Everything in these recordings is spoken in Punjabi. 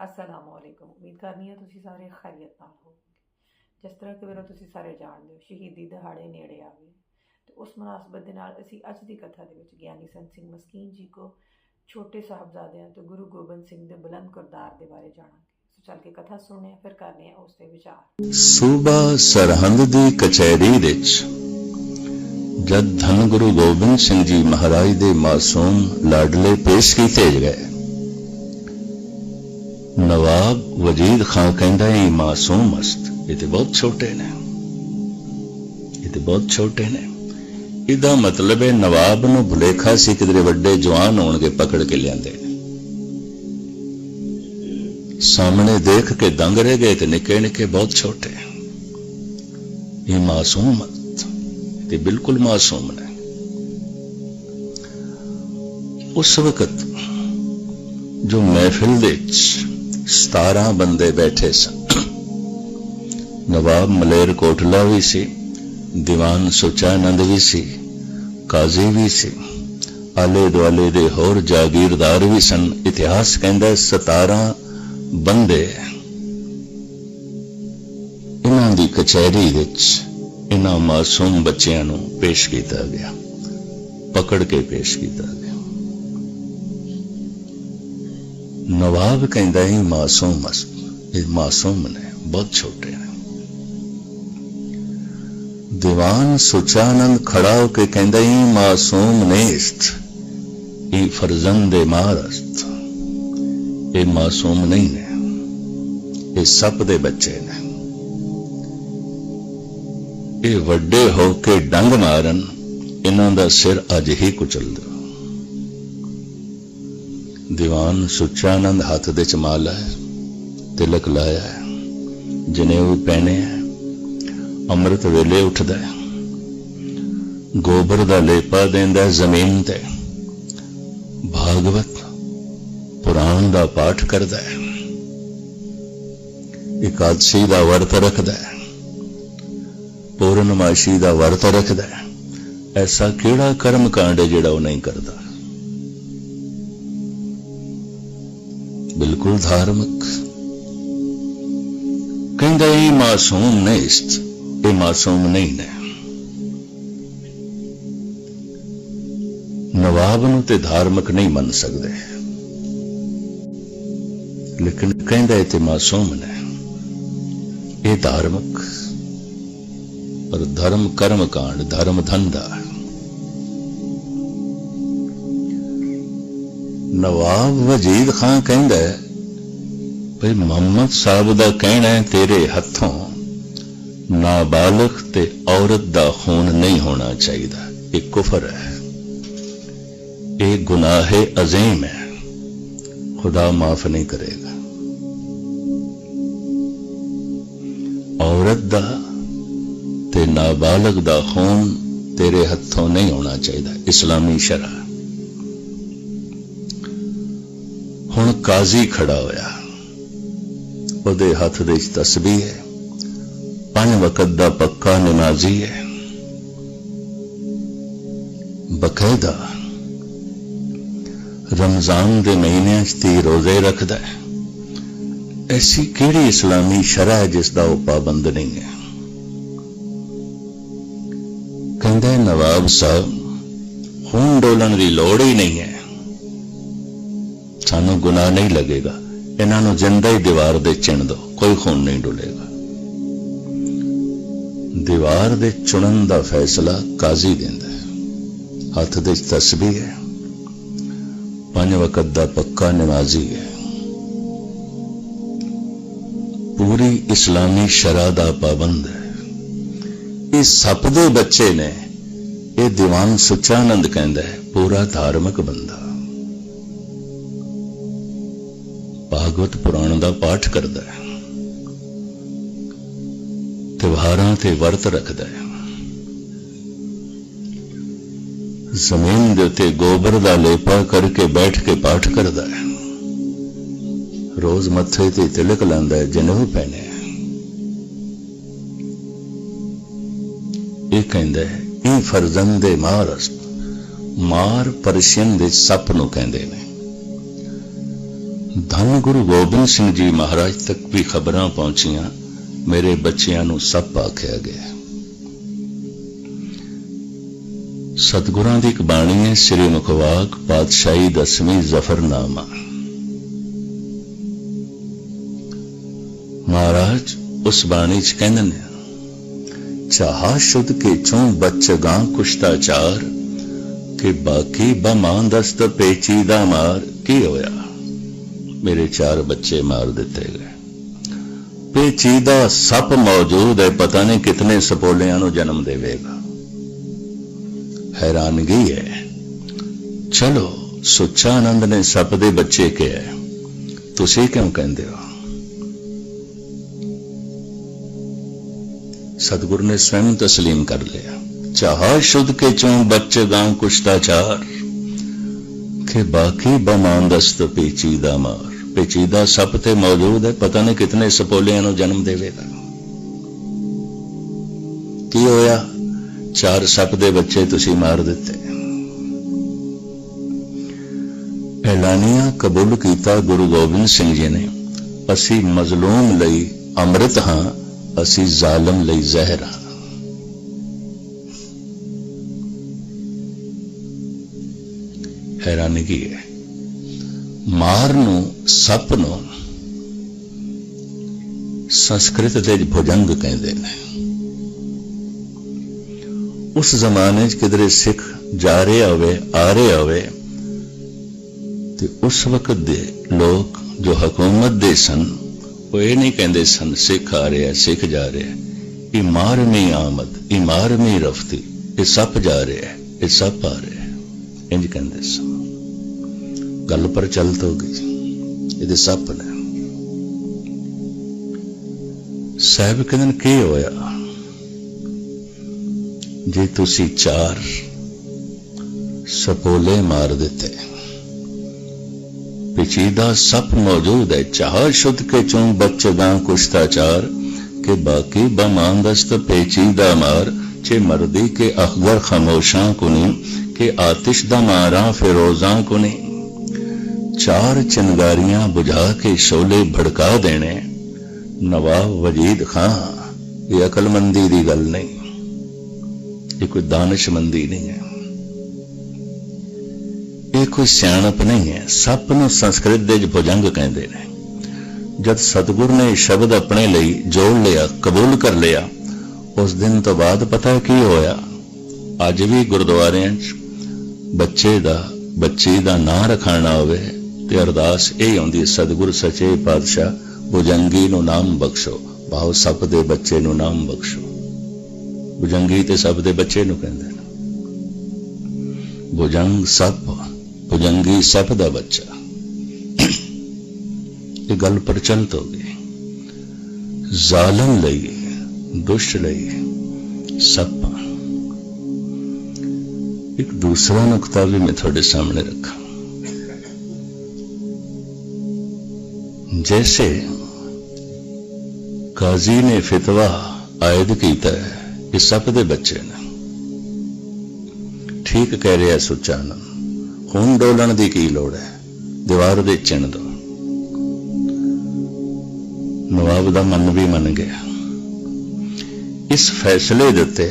ਅਸਲਾਮ ਅਲੈਕੁਮ ਉਮੀਦ ਕਰਨੀ ਹੈ ਤੁਸੀਂ ਸਾਰੇ ਖੈਰੀਅਤ ਨਾਲ ਹੋਵੋਗੇ ਜਿਸ ਤਰ੍ਹਾਂ ਕਿ ਵੀਰੋ ਤੁਸੀਂ ਸਾਰੇ ਜਾਣਦੇ ਹੋ ਸ਼ਹੀਦੀ ਦਿਹਾੜੇ ਨੇੜੇ ਆ ਗਏ ਤੇ ਉਸ ਮੁਨਾਸਬਤ ਦੇ ਨਾਲ ਅਸੀਂ ਅੱਜ ਦੀ ਕਥਾ ਦੇ ਵਿੱਚ ਗਿਆਨੀ ਸੰਤ ਸਿੰਘ ਮਸਕੀਨ ਜੀ ਕੋ ਛੋਟੇ ਸਾਹਿਬਜ਼ਾਦਿਆਂ ਤੇ ਗੁਰੂ ਗੋਬਿੰਦ ਸਿੰਘ ਦੇ ਬੁਲੰਦ ਕਰਦਾਰ ਦੇ ਬਾਰੇ ਜਾਣਾਂਗੇ ਸੋ ਚੱਲ ਕੇ ਕਥਾ ਸੁਣਨੇ ਫਿਰ ਕਰਨੇ ਆ ਉਸ ਤੇ ਵਿਚਾਰ ਸੂਬਾ ਸਰਹੰਦ ਦੀ ਕਚਹਿਰੀ ਵਿੱਚ ਜਦ ਧੰਨ ਗੁਰੂ ਗੋਬਿੰਦ ਸਿੰਘ ਜੀ ਮਹਾਰਾਜ ਦੇ ਮਾਸੂਮ ਲਾਡਲੇ ਪੇਸ਼ ਕੀਤੇ ਗਏ ਨਵਾਬ ਵਜੀਦ ਖਾਨ ਕਹਿੰਦਾ ਇਹ ਮਾਸੂਮ ਮਸਤ, ਇਹ ਤੇ ਬਹੁਤ ਛੋਟੇ ਨੇ। ਇਹ ਤੇ ਬਹੁਤ ਛੋਟੇ ਨੇ। ਇਹਦਾ ਮਤਲਬ ਹੈ ਨਵਾਬ ਨੂੰ ਭੁਲੇਖਾ ਸੀ ਕਿਦਰੇ ਵੱਡੇ ਜਵਾਨ ਹੋਣਗੇ ਪਕੜ ਕੇ ਲਿਆਂਦੇ ਸਾਹਮਣੇ ਦੇਖ ਕੇ ਦੰਗ ਰਹਿ ਗਏ ਤੇ ਨਿੱਕੇ ਨਿੱਕੇ ਬਹੁਤ ਛੋਟੇ ਇਹ ਮਾਸੂਮ ਤੇ ਬਿਲਕੁਲ ਮਾਸੂਮ ਨੇ। ਉਸ ਵਕਤ ਜੋ ਮਹਿਫਿਲ ਦੇ ਵਿੱਚ 17 ਬੰਦੇ ਬੈਠੇ ਸਨ। ਨਵਾਬ ਮਲੇਰ ਕੋਟਲਾ ਵੀ ਸੀ, ਦੀਵਾਨ ਸੁਚਾਨੰਦ ਵੀ ਸੀ, ਕਾਜ਼ੀ ਵੀ ਸੀ ਆਲੇ ਦੁਆਲੇ ਦੇ ਹੋਰ ਜਾਗੀਰਦਾਰ ਵੀ ਸਨ। ਇਤਿਹਾਸ ਕਹਿੰਦਾ ਹੈ 17 ਬੰਦੇ ਇਹਨਾਂ ਦੀ ਕਚਹਿਰੀ ਵਿੱਚ ਇਹਨਾਂ ਮਾਸੂਮ ਬੱਚਿਆਂ ਨੂੰ ਪੇਸ਼ ਕੀਤਾ ਗਿਆ, ਪਕੜ ਕੇ ਪੇਸ਼ ਕੀਤਾ ਗਿਆ ਨਵਾਬ ਕਹਿੰਦਾ ਇਹ ਮਾਸੂਮ ਇਹ ਮਾਸੂਮ ਨੇ, ਬਹੁਤ ਛੋਟੇ ਨੇ। ਦੀਵਾਨ ਸੁਚਾਨੰਦ ਖੜਾ ਹੋ ਕੇ ਕਹਿੰਦਾ ਇਹ ਮਾਸੂਮ ਨੇਸਤ ਇਹ ਫਰਜ਼ੰਦ ਮਾਰਸਤ ਇਹ ਮਾਸੂਮ ਨਹੀਂ ਨੇ, ਇਹ ਸੱਪ ਦੇ ਬੱਚੇ ਨੇ। ਇਹ ਵੱਡੇ ਹੋ ਕੇ ਡੰਗ ਮਾਰਨ, ਇਹਨਾਂ ਦਾ ਸਿਰ ਅੱਜ ਹੀ ਕੁਚਲ ਦਿਓ ਦੀਵਾਨ ਸੁਚਾਨੰਦ ਹੱਥ ਦੇ ਚ ਮਾਲਾ ਹੈ ਤਿਲਕ ਲਾਇਆ ਹੈ ਜਨੇਊ ਪਹਿਨੇ ਹੈ, ਅੰਮ੍ਰਿਤ ਵੇਲੇ ਉੱਠਦਾ ਹੈ, ਗੋਬਰ ਦਾ ਲੇਪਾ ਦਿੰਦਾ ਹੈ ਜ਼ਮੀਨ ਤੇ, ਭਾਗਵਤ ਪੁਰਾਣ ਦਾ ਪਾਠ ਕਰਦਾ ਹੈ, ਇਕਾਦਸ਼ੀ ਦਾ ਵਰਤ ਰੱਖਦਾ ਹੈ, ਪੂਰਨਮਾਸ਼ੀ ਦਾ ਵਰਤ ਰੱਖਦਾ ਹੈ, ਐਸਾ ਕਿਹੜਾ ਕਰਮ ਕਾਂਡ ਹੈ ਜਿਹੜਾ ਉਹ ਨਹੀਂ ਕਰਦਾ? ਬਿਲਕੁਲ ਧਾਰਮਿਕ। ਕਹਿੰਦਾ, ਇਹ ਮਾਸੂਮ ਨਹੀਂ ਇਹ ਮਾਸੂਮ ਨਹੀਂ ਨੇ। ਨਵਾਬ ਨੂੰ ਤੇ ਧਾਰਮਿਕ ਨਹੀਂ ਮੰਨ ਸਕਦੇ। ਲੇਕਿਨ ਕਹਿੰਦਾ, ਇਹ ਤੇ ਮਾਸੂਮ ਨੇ। ਇਹ ਧਾਰਮਿਕ। ਪਰ ਧਰਮ ਕਰਮ ਕਾਂਡ, ਧਰਮ ਧੰਦਾ। ਨਵਾਬ ਵਜੀਦ ਖਾਨ ਕਹਿੰਦਾ ਹੈ, ਭਈ ਮੁਹੰਮਦ ਸਾਹਿਬ ਦਾ ਕਹਿਣਾ ਹੈ ਤੇਰੇ ਹੱਥੋਂ ਨਾਬਾਲਗ ਤੇ ਔਰਤ ਦਾ ਖੂਨ ਨਹੀਂ ਹੋਣਾ ਚਾਹੀਦਾ। ਇਹ ਕੁਫਰ ਹੈ। ਇਹ ਗੁਨਾਹ ਹੈ ਅਜ਼ੀਮ ਹੈ। ਖੁਦਾ ਮਾਫ ਨਹੀਂ ਕਰੇਗਾ। ਔਰਤ ਦਾ ਤੇ ਨਾਬਾਲਗ ਦਾ ਖੂਨ ਤੇਰੇ ਹੱਥੋਂ ਨਹੀਂ ਹੋਣਾ ਚਾਹੀਦਾ। ਇਸਲਾਮੀ ਸ਼ਰਅ ਹੁਣ ਕਾਜ਼ੀ ਖੜਾ ਹੋਇਆ। ਉਹਦੇ ਹੱਥ ਦੇ ਵਿੱਚ ਤਸਬੀਹ ਹੈ। ਪੰਜ ਵਕਤ ਦਾ ਪੱਕਾ ਨਮਾਜ਼ੀ ਹੈ। ਬਕਾਇਦਾ ਰਮਜ਼ਾਨ ਦੇ ਮਹੀਨਿਆਂ 'ਚ ਤੀ ਰੋਜ਼ੇ ਰੱਖਦਾ ਹੈ। ਐਸੀ ਕਿਹੜੀ ਇਸਲਾਮੀ ਸ਼ਰਅ ਹੈ ਜਿਸ ਦਾ ਉਹ ਪਾਬੰਦ ਨਹੀਂ ਹੈ? ਕਹਿੰਦਾ ਨਵਾਬ ਸਾਹਿਬ, ਹੁਣ ਡੋਲਣ ਦੀ ਲੋੜ ਹੀ ਨਹੀਂ ਹੈ। ਸਾਨੂੰ ਗੁਨਾਹ ਨਹੀਂ ਲੱਗੇਗਾ। ਇਹਨਾਂ ਨੂੰ ਜਿੰਦਾ ਹੀ ਦੀਵਾਰ ਦੇ ਚਿਣ ਦੋ, ਕੋਈ ਖੂਨ ਨਹੀਂ ਡੁੱਲੇਗਾ। ਦੀਵਾਰ ਦੇ ਚੁਣਨ ਦਾ ਫੈਸਲਾ ਕਾਜ਼ੀ ਦਿੰਦਾ ਹੈ। ਹੱਥ ਦੇ ਵਿੱਚ ਤਸਬੀਹ ਹੈ। ਪੰਜ ਵਕਤ ਦਾ ਪੱਕਾ ਨਮਾਜ਼ੀ ਹੈ। ਪੂਰੀ ਇਸਲਾਮੀ ਸ਼ਰਾ ਦਾ ਪਾਬੰਦ ਹੈ। ਇਹ ਸੱਪ ਦੇ ਬੱਚੇ ਨੇ। ਇਹ ਦੀਵਾਨ ਸੁਚਾਨੰਦ ਕਹਿੰਦਾ ਹੈ, ਪੂਰਾ ਧਾਰਮਿਕ ਬੰਦਾ। ਭਾਗਵਤ ਪੁਰਾਣ ਦਾ ਪਾਠ ਕਰਦਾ ਹੈ। ਤਿਉਹਾਰਾਂ ਤੇ ਵਰਤ ਰੱਖਦਾ ਹੈ। ਜ਼ਮੀਨ ਦੇ ਉੱਤੇ ਗੋਬਰ ਦਾ ਲੇਪਾ ਕਰਕੇ ਬੈਠ ਕੇ ਪਾਠ ਕਰਦਾ ਹੈ। ਰੋਜ਼ ਮੱਥੇ ਤੇ ਤਿਲਕ ਲਾਉਂਦਾ ਹੈ ਜਨੇਊ ਪਹਿਨੇ ਇਹ ਕਹਿੰਦਾ ਹੈ, ਇਹ ਫਰਜ਼ੰਦੇ ਮਾਰਸ, ਮਾਰ ਪਰਸ਼ੀਅਨ ਦੇ ਸੱਪ ਨੂੰ ਕਹਿੰਦੇ ਨੇ। ਧੰਨ ਗੁਰੂ ਗੋਬਿੰਦ ਸਿੰਘ ਜੀ ਮਹਾਰਾਜ ਤੱਕ ਵੀ ਖਬਰਾਂ ਪਹੁੰਚੀਆਂ, ਮੇਰੇ ਬੱਚਿਆਂ ਨੂੰ ਸੱਪ ਆਖਿਆ ਗਿਆ। ਸਤਿਗੁਰਾਂ ਦੀ ਇੱਕ ਬਾਣੀ ਹੈ, ਸ੍ਰੀ ਮੁਖਵਾਕ ਪਾਤਸ਼ਾਹੀ ਦਸਵੀਂ ਜ਼ਫਰਨਾਮਾ। ਮਹਾਰਾਜ, ਉਸ ਬਾਣੀ ਚ ਕਹਿੰਦੇ ਨੇ, ਚਾਹਾ ਸ਼ੁੱਧ ਕੇ ਚੋਂ ਬੱਚ ਗਾਂ ਕੁਸ਼ਤਾਚਾਰ ਕਿ ਬਾਕੀ ਬਮਾਨ ਦਸਤ ਪੇਚੀ ਦਾ ਮਾਰ, ਕੀ ਹੋਇਆ? ਮੇਰੇ ਚਾਰ ਬੱਚੇ ਮਾਰ ਦਿੱਤੇ ਗਏ। ਪੇਚੀਦਾ ਸੱਪ ਮੌਜੂਦ ਹੈ, ਪਤਾ ਨਹੀਂ ਕਿਤਨੇ ਸਪੋਲਿਆਂ ਨੂੰ ਜਨਮ ਦੇਵੇਗਾ। ਹੈਰਾਨਗੀ ਹੈ। ਚਲੋ ਸੁੱਚਾ ਆਨੰਦ ਨੇ ਸੱਪ ਦੇ ਬੱਚੇ ਕਿਹਾ, ਤੁਸੀਂ ਕਿਉਂ ਕਹਿੰਦੇ ਹੋ? ਸਤਿਗੁਰ ਨੇ ਸਵੈਮ ਤਸਲੀਮ ਕਰ ਲਿਆ। ਚਾਹ ਸ਼ੁੱਧ ਕੇ ਚੋਂ ਬੱਚੇ ਗਾਂ ਕੁਸ਼ਤਾਚਾਰ ਕਿ ਬਾਕੀ ਬਮਾਨਦਸਤ ਪੇਚੀਦਾ ਮਾਰ। ਪੇਚੀਦਾ ਸੱਪ ਤੇ ਮੌਜੂਦ ਹੈ, ਪਤਾ ਨਹੀਂ ਕਿਤਨੇ ਸਪੋਲਿਆਂ ਨੂੰ ਜਨਮ ਦੇਵੇਗਾ। ਕੀ ਹੋਇਆ? ਚਾਰ ਸੱਪ ਦੇ ਬੱਚੇ ਤੁਸੀਂ ਮਾਰ ਦਿੱਤੇ। ਐਲਾਨੀਆਂ ਕਬੂਲ ਕੀਤਾ ਗੁਰੂ ਗੋਬਿੰਦ ਸਿੰਘ ਜੀ ਨੇ, ਅਸੀਂ ਮਜ਼ਲੂਮ ਲਈ ਅੰਮ੍ਰਿਤ ਹਾਂ, ਅਸੀਂ ਜ਼ਾਲਮ ਲਈ ਜ਼ਹਿਰ ਹਾਂ। ਹੈਰਾਨਗੀ ਹੈ। ਮਾਰ ਨੂੰ, ਸੱਪ ਨੂੰ ਸੰਸਕ੍ਰਿਤ ਦੇ ਭੁਜੰਗ ਕਹਿੰਦੇ ਨੇ। ਉਸ ਜ਼ਮਾਨੇ 'ਚ ਕਿਧਰੇ ਸਿੱਖ ਜਾ ਰਹੇ ਹੋਵੇ, ਆ ਰਹੇ ਹੋਵੇ, ਤੇ ਉਸ ਵਕਤ ਦੇ ਲੋਕ ਜੋ ਹਕੂਮਤ ਦੇ ਸਨ, ਉਹ ਇਹ ਨਹੀਂ ਕਹਿੰਦੇ ਸਨ, ਸਿੱਖ ਆ ਰਿਹਾ, ਸਿੱਖ ਜਾ ਰਿਹਾ। ਇਹ ਮਾਰਮੀ ਆਮਦ, ਇਹ ਮਾਰਮੀ ਰਫਤੀ, ਇਹ ਸੱਪ ਜਾ ਰਿਹਾ, ਇਹ ਸੱਪ ਆ ਰਿਹਾ। ਇੰਜ ਕਹਿੰਦੇ ਸਨ। ਗੱਲ ਪਰ ਚੱਲਤ ਹੋ ਗਈ ਇਹਦੇ ਸੱਪ ਨੇ ਸਾਹਿਬ ਕਹਿੰਦੇ ਨੇ ਕੀ ਹੋਇਆ ਜੇ ਤੁਸੀਂ ਚਾਰ ਸਪੋਲੇ ਮਾਰ ਦਿੱਤੇ ਪਿਚੀਦਾ ਸੱਪ ਮੌਜੂਦ ਹੈ ਚਾਹ ਸ਼ੁੱਧ ਕੇ ਚੋਂ ਬੱਚਗਾ ਕੁਸ਼ਤਾਚਾਰ के बाकी बमानदस्त पेचीदा मार चे मर्दी के अखगर खामोशां कुनी के आतिश दा मारा फिरोजां कुनी ਚਾਰ ਚਿੰਗਾਰੀਆਂ ਬੁਝਾ ਕੇ ਸ਼ੋਲੇ ਭੜਕਾ ਦੇਣੇ। ਨਵਾਬ ਵਜੀਦ ਖਾਨ ਇਹ ਅਕਲਮੰਦੀ ਦੀ ਗੱਲ ਨਹੀਂ। ਇਹ ਕੋਈ ਦਾਨਸ਼ਮੰਦੀ ਨਹੀਂ ਹੈ। ਇਹ ਕੋਈ ਸਿਆਣਪ ਨਹੀਂ ਹੈ। ਸੱਪ ਨੂੰ ਸੰਸਕ੍ਰਿਤ ਦੇ ਵਿੱਚ ਭੁਜੰਗ ਕਹਿੰਦੇ ਨੇ। ਜਦ ਸਤਗੁਰ ਨੇ ਸ਼ਬਦ ਆਪਣੇ ਲਈ ਜੋੜ ਲਿਆ, ਕਬੂਲ ਕਰ ਲਿਆ, ਉਸ ਦਿਨ ਤੋਂ ਬਾਅਦ ਪਤਾ ਕੀ ਹੋਇਆ? ਅੱਜ ਵੀ ਗੁਰਦੁਆਰਿਆਂ 'ਚ ਬੱਚੇ ਦਾ, ਬੱਚੀ ਦਾ ਨਾਂ ਰਖਾਣਾ ਹੋਵੇ ਤੇ ਅਰਦਾਸ ਇਹ ਹੁੰਦੀ ਸਤਿਗੁਰ ਸੱਚੇ ਪਾਤਸ਼ਾਹ ਬੁਜੰਗੀ ਨੂੰ ਨਾਮ ਬਖਸ਼ੋ, ਭਾਵ ਸੱਪ ਦੇ ਬੱਚੇ ਨੂੰ ਨਾਮ ਬਖਸ਼ੋ। ਬੁਜੰਗੀ ਤੇ ਸੱਪ ਦੇ ਬੱਚੇ ਨੂੰ ਕਹਿੰਦੇ ਨੇ। ਬੁਜੰਗ ਸੱਪ ਬੁਜੰਗੀ ਸੱਪ ਦਾ ਬੱਚਾ। ਇਹ ਗੱਲ ਪ੍ਰਚਲਿਤ ਹੋ ਗਈ। ਜ਼ਾਲਮ ਲਈ, ਦੁਸ਼ਟ ਲਈ, ਸੱਪ। ਇੱਕ ਦੂਸਰਾ ਨੁਕਤਾ ਵੀ ਮੈਂ ਤੁਹਾਡੇ ਸਾਹਮਣੇ ਰੱਖਾਂ। जैसे ਕਾਜ਼ੀ ਨੇ ਫਤਵਾ ਆਇਦ ਕੀਤਾ ਹੈ ਕਿ ਸੱਪ ਦੇ ਬੱਚੇ ਨੇ ਠੀਕ ਕਹਿ ਰਿਹਾ ਸੁਚਾਨ ਹੁਣ ਡੋਲਣ ਦੀ ਕੀ ਲੋੜ ਹੈ ਦੀਵਾਰ ਦੇ ਚਿਣ ਦੋ ਨਵਾਬ ਦਾ ਮਨ ਵੀ ਮੰਨ ਗਿਆ ਇਸ ਫੈਸਲੇ ਦੇ ਉੱਤੇ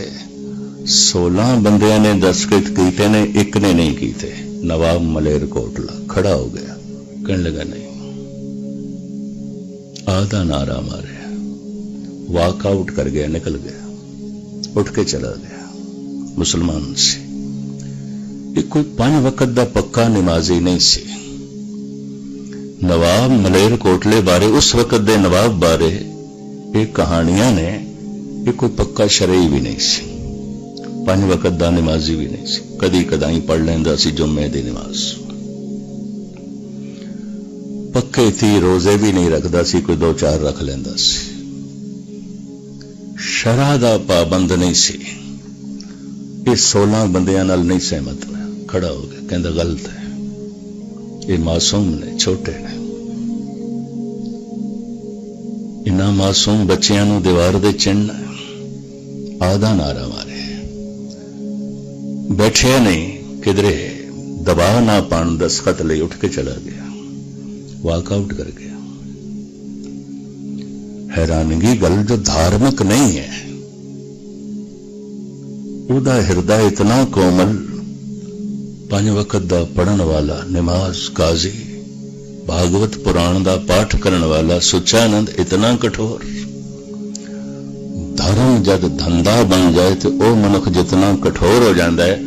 16 ਬੰਦਿਆਂ ਨੇ ਦਸਤਖਤ ਕੀਤੇ ਨੇ ਇੱਕ ਨੇ ਨਹੀਂ ਕੀਤੇ ਨਵਾਬ ਮਲੇਰ ਕੋਟਲਾ ਖੜਾ ਹੋ ਗਿਆ ਕਹਿਣ ਲੱਗਾ ਨਹੀਂ ਆਦਾ ਨਾਰਾ ਮਾਰਿਆ। ਵਾਕ ਆਊਟ ਕਰ ਗਿਆ, ਨਿਕਲ ਗਿਆ। ਉੱਠ ਕੇ ਚਲਾ ਗਿਆ। ਮੁਸਲਮਾਨ ਸੀ। ਇਹ ਕੋਈ ਪੰਜ ਵਕਤ ਦਾ ਪੱਕਾ ਨਮਾਜ਼ੀ ਨਹੀਂ ਸੀ। ਨਵਾਬ ਮਲੇਰ ਕੋਟਲੇ ਬਾਰੇ, ਉਸ ਵਕਤ ਦੇ ਨਵਾਬ ਬਾਰੇ ਇਹ ਕਹਾਣੀਆਂ ਨੇ, ਇਹ ਕੋਈ ਪੱਕਾ ਸ਼ਰਈ ਵੀ ਨਹੀਂ ਸੀ। ਪੰਜ ਵਕਤ ਦਾ ਨਮਾਜ਼ੀ ਵੀ ਨਹੀਂ ਸੀ। ਕਦੀ ਕਦਾਈ ਪੜ ਲੈਂਦਾ ਸੀ ਜੁਮੇ ਦੀ ਨਮਾਜ਼। ਪੱਕੇ ਤੀ ਰੋਜ਼ੇ ਵੀ ਨਹੀਂ ਰੱਖਦਾ ਸੀ, ਕੋਈ ਦੋ ਚਾਰ ਰੱਖ ਲੈਂਦਾ ਸੀ। ਸ਼ਰਾ ਦਾ ਪਾਬੰਦ ਨਹੀਂ ਸੀ। ਇਹ 16 ਬੰਦਿਆਂ ਨਾਲ ਨਹੀਂ ਸਹਿਮਤ ਹੋਇਆ। ਖੜਾ ਹੋ ਗਿਆ, ਕਹਿੰਦਾ, ਗਲਤ ਹੈ। ਇਹ ਮਾਸੂਮ ਨੇ, ਛੋਟੇ ਨੇ। ਇਨਾ ਮਾਸੂਮ ਬੱਚਿਆਂ ਨੂੰ ਦੀਵਾਰ ਦੇ ਚਿੰਨ ਆਦਾ ਨਾਰਾ ਮਾਰੇ। ਬੈਠਿਆ ਨਹੀਂ, ਕਿਧਰੇ। ਦਬਾਅ ਨਾ ਪਾਣ ਦਸਖਤ ਲਈ ਉੱਠ ਕੇ ਚਲਾ ਗਿਆ। ਵਾਕਆਊਟ ਕਰ ਗਿਆ ਹੈਰਾਨਗੀ ਗੱਲ ਜੋ ਧਾਰਮਿਕ ਨਹੀਂ ਹੈ ਉਹਦਾ ਹਿਰਦਾ ਇਤਨਾ ਕੋਮਲ ਪੰਜ ਵਕਤ ਦਾ ਪੜਨ ਵਾਲਾ ਨਮਾਜ਼ ਕਾਜ਼ੀ ਭਾਗਵਤ ਪੁਰਾਣ ਦਾ ਪਾਠ ਕਰਨ ਵਾਲਾ ਸੁਚਾਨੰਦ ਇਤਨਾ ਕਠੋਰ ਧਰਮ ਜਦ ਧੰਦਾ ਬਣ ਜਾਏ ਤੇ ਉਹ ਮਨੁੱਖ ਜਿਤਨਾ ਕਠੋਰ ਹੋ ਜਾਂਦਾ ਹੈ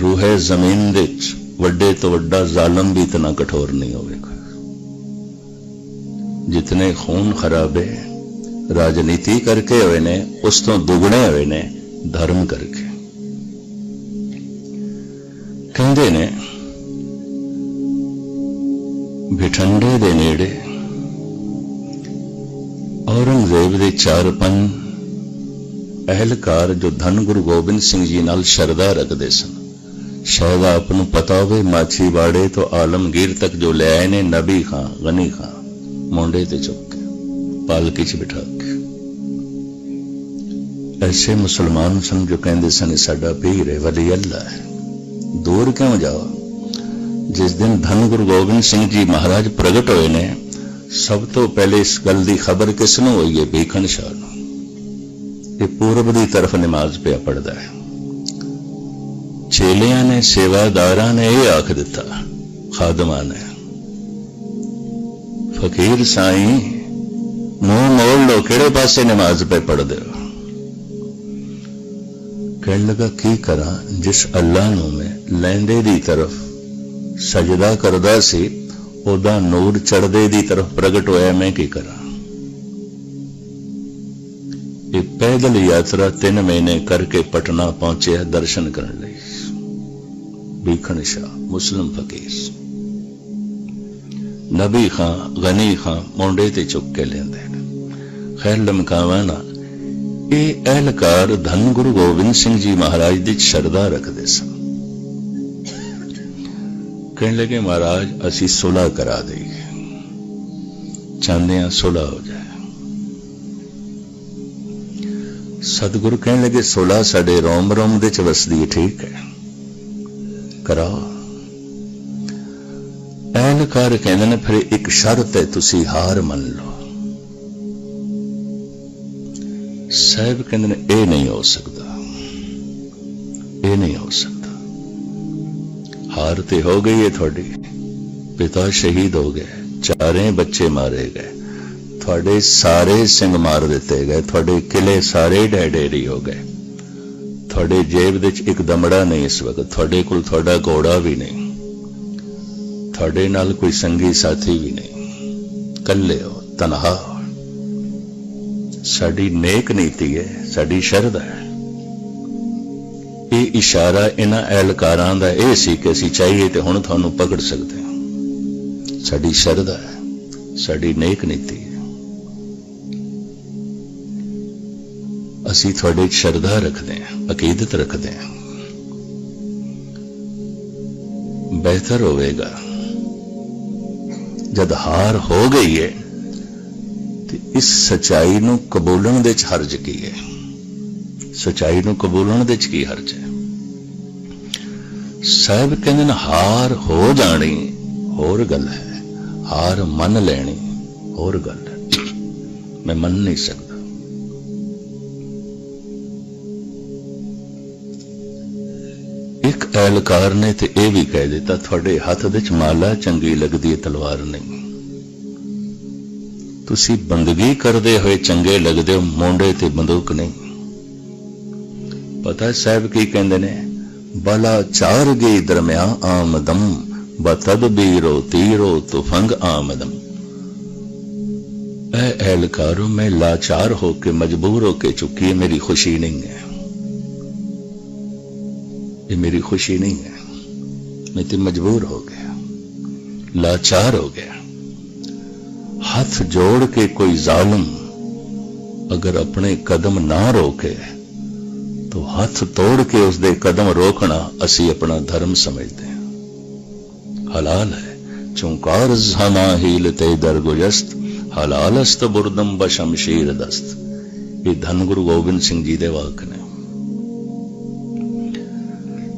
ਰੂਹੇ ਜ਼ਮੀਨ ਵਿੱਚ ਵੱਡੇ ਤੋਂ ਵੱਡਾ ਜ਼ਾਲਮ ਵੀ ਇਤਨਾ ਕਠੋਰ ਨਹੀਂ ਹੋਵੇਗਾ ਜਿਤਨੇ ਖੂਨ ਖਰਾਬੇ ਰਾਜਨੀਤੀ ਕਰਕੇ ਹੋਏ ਨੇ ਉਸ ਤੋਂ ਦੁੱਗਣੇ ਹੋਏ ਨੇ ਧਰਮ ਕਰਕੇ ਕਹਿੰਦੇ ਨੇ ਬਿਠੰਡੇ ਦੇ ਨੇੜੇ ਔਰੰਗਜ਼ੇਬ ਦੇ ਚਾਰ ਪੰਜ ਅਹਿਲਕਾਰ ਜੋ ਧੰਨ ਗੁਰੂ ਗੋਬਿੰਦ ਸਿੰਘ ਜੀ ਨਾਲ ਸ਼ਰਧਾ ਰੱਖਦੇ ਸਨ ਸ਼ਾਇਦ ਆਪ ਨੂੰ ਪਤਾ ਹੋਵੇ ਮਾਛੀਵਾੜੇ ਤੋਂ ਆਲਮਗੀਰ ਤੱਕ ਜੋ ਲੈ ਆਏ ਨੇ ਨਬੀ ਖਾਂ ਗਨੀ ਖਾਂ ਮੋਢੇ ਤੇ ਚੁੱਕ ਕੇ ਪਾਲਕੀ 'ਚ ਬਿਠਾ ਕੇ। ਐਸੇ ਮੁਸਲਮਾਨ ਸਨ ਜੋ ਕਹਿੰਦੇ ਸਨ ਸਾਡਾ ਪੀਰ ਹੈ, ਵਲੀ ਅੱਲਾ ਹੈ। ਦੂਰ ਕਿਉਂ ਜਾਓ? ਜਿਸ ਦਿਨ ਧੰਨ ਗੁਰੂ ਗੋਬਿੰਦ ਸਿੰਘ ਜੀ ਮਹਾਰਾਜ ਪ੍ਰਗਟ ਹੋਏ ਨੇ, ਸਭ ਤੋਂ ਪਹਿਲੇ ਇਸ ਗੱਲ ਦੀ ਖਬਰ ਕਿਸ ਨੂੰ ਹੋਈ ਹੈ? ਬੀਖਣ ਸ਼ਾਹ ਨੂੰ। ਇਹ ਪੂਰਬ ਦੀ ਤਰਫ ਨਮਾਜ਼ ਪਿਆ ਪੜਦਾ ਹੈ। ਚੇਲਿਆਂ ਨੇ ਸੇਵਾਦਾਰਾਂ ਨੇ ਇਹ ਆਖ ਦਿੱਤਾ, ਖਾਦਮਾਂ ਨੇ ਫਕੀਰ ਸਾਈਂ, ਮੂੰਹ ਮੋੜ ਲੋ ਕਿਹੜੇ ਪਾਸੇ ਨਮਾਜ਼ ਪੇ ਪੜਦੇ ਹੋ? ਕਹਿਣ ਲੱਗਾ, ਕੀ ਕਰਾਂ? ਜਿਸ ਅੱਲਾ ਨੂੰ ਮੈਂ ਲੈਂਦੇ ਦੀ ਤਰਫ ਸਜਦਾ ਕਰਦਾ ਸੀ, ਉਹਦਾ ਨੂਰ ਚੜਦੇ ਦੀ ਤਰਫ ਪ੍ਰਗਟ ਹੋਇਆ, ਮੈਂ ਕੀ ਕਰਾਂ? ਇਹ ਪੈਦਲ ਯਾਤਰਾ 3 ਮਹੀਨੇ ਕਰਕੇ ਪਟਨਾ ਪਹੁੰਚਿਆ, ਦਰਸ਼ਨ ਕਰਨ ਲਈ। ਬੀਖਣ ਸ਼ਾਹ, ਮੁਸਲਮ ਫਕੀਰ। ਨਬੀ ਖਾਂ, ਗਨੀ ਖਾਂ, ਮੁੰਡੇ ਤੇ ਚੁੱਕ ਕੇ ਲੈਂਦੇ ਨੇ। ਖੈਰ ਲਮਕਾਵਾਂ ਨਾ, ਇਹ ਅਹਿਲਕਾਰ ਧੰਨ ਗੁਰੂ ਗੋਬਿੰਦ ਸਿੰਘ ਜੀ ਮਹਾਰਾਜ ਦੀ ਸ਼ਰਧਾ ਰੱਖਦੇ ਸਨ। ਕਹਿਣ ਲੱਗੇ, ਮਹਾਰਾਜ, ਅਸੀਂ ਸੁਲ੍ਹਾ ਕਰਾ ਦੇਈਏ। ਚਾਹੁੰਦੇ ਹਾਂ ਸੁਲ੍ਹਾ ਹੋ ਜਾਏ। ਸਤਿਗੁਰੂ ਕਹਿਣ ਲੱਗੇ, ਸੁਲ੍ਹਾ ਸਾਡੇ ਰੋਮ ਰੋਮ ਦੇ ਚ ਵਸਦੀ ਠੀਕ ਹੈ। ਕਰਾਓ। ਅਹਿਲਕਾਰ ਕਹਿੰਦੇ ਨੇ ਫਿਰ ਇੱਕ ਸ਼ਰਤ ਹੈ, ਤੁਸੀਂ ਹਾਰ ਮੰਨ ਲਓ। ਸਾਹਿਬ ਕਹਿੰਦੇ ਨੇ ਇਹ ਨਹੀਂ ਹੋ ਸਕਦਾ। ਇਹ ਨਹੀਂ ਹੋ ਸਕਦਾ। ਹਾਰ ਤੇ ਹੋ ਗਈ ਹੈ ਤੁਹਾਡੀ। ਪਿਤਾ ਸ਼ਹੀਦ ਹੋ ਗਏ। ਚਾਰੇ ਬੱਚੇ ਮਾਰੇ ਗਏ। ਤੁਹਾਡੇ ਸਾਰੇ ਸਿੰਘ ਮਾਰ ਦਿੱਤੇ ਗਏ। ਤੁਹਾਡੇ ਕਿਲੇ ਸਾਰੇ ਡੈਡੇਰੀ ਹੋ ਗਏ। ਤੁਹਾਡੇ ਜੇਬ ਵਿੱਚ ਇੱਕ ਦਮੜਾ ਨਹੀਂ ਇਸ ਵਕਤ। ਤੁਹਾਡੇ ਕੋਲ ਤੁਹਾਡਾ ਘੋੜਾ ਵੀ ਨਹੀਂ। ਤੁਹਾਡੇ ਨਾਲ ਕੋਈ ਸੰਗੀ ਸਾਥੀ ਵੀ ਨਹੀਂ। ਇਕੱਲੇ ਹੋ, ਤਨਹਾ ਸਾਡੀ ਨੇਕ ਨੀਤੀ ਹੈ, ਸਾਡੀ ਸ਼ਰਧਾ ਹੈ। ਇਹ ਇਸ਼ਾਰਾ ਇਹਨਾਂ ਐਲਕਾਰਾਂ ਦਾ ਇਹ ਸੀ ਕਿ ਅਸੀਂ ਚਾਹੀਏ ਤੇ ਹੁਣ ਤੁਹਾਨੂੰ ਪਕੜ ਸਕਦੇ ਹਾਂ। ਸਾਡੀ ਸ਼ਰਧਾ ਹੈ, ਸਾਡੀ ਨੇਕ ਨੀਤੀ ਹੈ। ਅਸੀਂ ਤੁਹਾਡੇ ਸ਼ਰਧਾ ਰੱਖਦੇ ਹਾਂ, ਅਕੀਦਤ ਰੱਖਦੇ ਹਾਂ। ਬਿਹਤਰ ਹੋਵੇਗਾ। ਜਦ ਹਾਰ ਹੋ ਗਈ ਹੈ ਤੇ ਇਸ ਸਚਾਈ ਨੂੰ ਕਬੂਲਣ ਦੇ 'ਚ ਹਰਜ ਕੀ ਹੈ ਸਚਾਈ ਨੂੰ ਕਬੂਲਣ ਦੇ 'ਚ ਕੀ ਹਰਜ ਹੈ ਸਾਹਿਬ ਕਹਿੰਦੇ ਨੇ, ਹਾਰ ਹੋ ਜਾਣੀ, ਹੋਰ ਗੱਲ ਹੈ। ਹਾਰ ਮੰਨ ਲੈਣੀ, ਹੋਰ ਗੱਲ ਹੈ। ਮੈਂ ਮੰਨ ਨਹੀਂ ਸਕਦਾ। ਇੱਕ ਐਲਕਾਰ ਨੇ ਤੇ ਇਹ ਵੀ ਕਹਿ ਦਿੱਤਾ, ਤੁਹਾਡੇ ਹੱਥ ਵਿੱਚ ਮਾਲਾ ਚੰਗੀ ਲੱਗਦੀ ਹੈ ਤਲਵਾਰ ਨਹੀਂ। ਤੁਸੀਂ ਬੰਦਗੀ ਕਰਦੇ ਹੋਏ ਚੰਗੇ ਲੱਗਦੇ ਹੋ, ਮੋਢੇ ਤੇ ਬੰਦੂਕ ਨਹੀਂ। ਪਤਾ ਸਾਹਿਬ ਕੀ ਕਹਿੰਦੇ ਨੇ? ਬਲਾ ਚਾਰ ਗਈ ਦਰਮਿਆ ਆਮਦਮ ਬਤਦਬੀਰੋ ਤੀਰੋ ਤੁਫੰਗ ਆਮਦਮ। ਐ ਐਲਕਾਰੋ, ਮੈਂ ਲਾਚਾਰ ਹੋ ਕੇ ਮਜਬੂਰ ਹੋ ਕੇ ਚੁੱਕੀ ਹੈ ਮੇਰੀ ਖੁਸ਼ੀ ਨਹੀਂ ਹੈ। ਇਹ ਮੇਰੀ ਖੁਸ਼ੀ ਨਹੀਂ ਹੈ। ਮੈਂ ਤੇ ਮਜਬੂਰ ਹੋ ਗਿਆ। ਲਾਚਾਰ ਹੋ ਗਿਆ। ਹੱਥ ਜੋੜ ਕੇ ਕੋਈ ਜ਼ਾਲਮ ਅਗਰ ਆਪਣੇ ਕਦਮ ਨਾ ਰੋਕੇ तो ਹੱਥ ਤੋੜ ਕੇ ਉਸ ਦੇ ਕਦਮ ਰੋਕਣਾ ਅਸੀਂ ਆਪਣਾ ਧਰਮ ਸਮਝਦੇ ਹਾਂ। ਹਲਾਲ ਹੈ। ਚੁੰਕਾਰ ਹੀਲ ਤੇ ਦਰਗੁਜਸਤ ਹਲਾਲਸਤ ਬੁਰਦਮ ਬਸ਼ਮਸ਼ੀਰ ਦਸਤ। ਇਹ ਧੰਨ ਗੁਰੂ ਗੋਬਿੰਦ ਸਿੰਘ ਜੀ ਦੇ ਵਾਕ ਨੇ।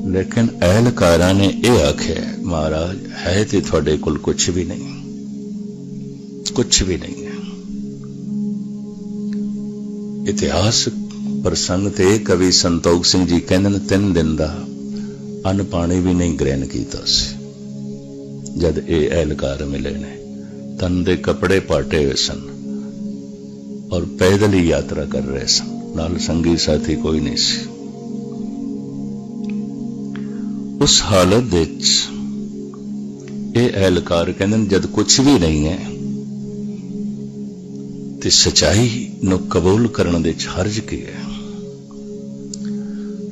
ਲੇਕਿਨ ਅਹਿਲਕਾਰਾਂ ਨੇ ਇਹ ਆਖਿਆ, ਮਹਾਰਾਜ, ਹੈ ਤੇ ਤੁਹਾਡੇ ਕੋਲ ਕੁਝ ਵੀ ਨਹੀਂ। ਕੁਝ ਵੀ ਨਹੀਂ ਹੈ। ਇਤਿਹਾਸ ਪ੍ਰਸੰਗ ਤੇ ਕਵੀ ਸੰਤੋਖ ਸਿੰਘ ਜੀ ਕਹਿੰਦੇ ਨੇ, ਤਿੰਨ ਦਿਨ ਦਾ ਅੰਨ ਪਾਣੀ ਵੀ ਨਹੀਂ ਗ੍ਰਹਿਣ ਕੀਤਾ ਸੀ। ਜਦ ਇਹ ਐਲਕਾਰ ਮਿਲੇ ਨੇ, ਤਨ ਦੇ ਕੱਪੜੇ ਪਾਟੇ ਹੋਏ ਸਨ ਔਰ ਪੈਦਲ ਹੀ ਯਾਤਰਾ ਕਰ ਰਹੇ ਸਨ। ਨਾਲ ਸੰਗੀ ਸਾਥੀ ਕੋਈ ਨਹੀਂ ਸੀ। ਉਸ ਹਾਲਤ ਵਿੱਚ ਇਹ ਐਲਕਾਰ ਕਹਿੰਦੇ ਨੇ ਜਦ ਕੁਝ ਵੀ ਨਹੀਂ ਹੈ ਤੇ ਸਚਾਈ ਨੂੰ ਕਬੂਲ ਕਰਨ ਦੇ ਚ ਹਰਜ ਕੀ ਹੈ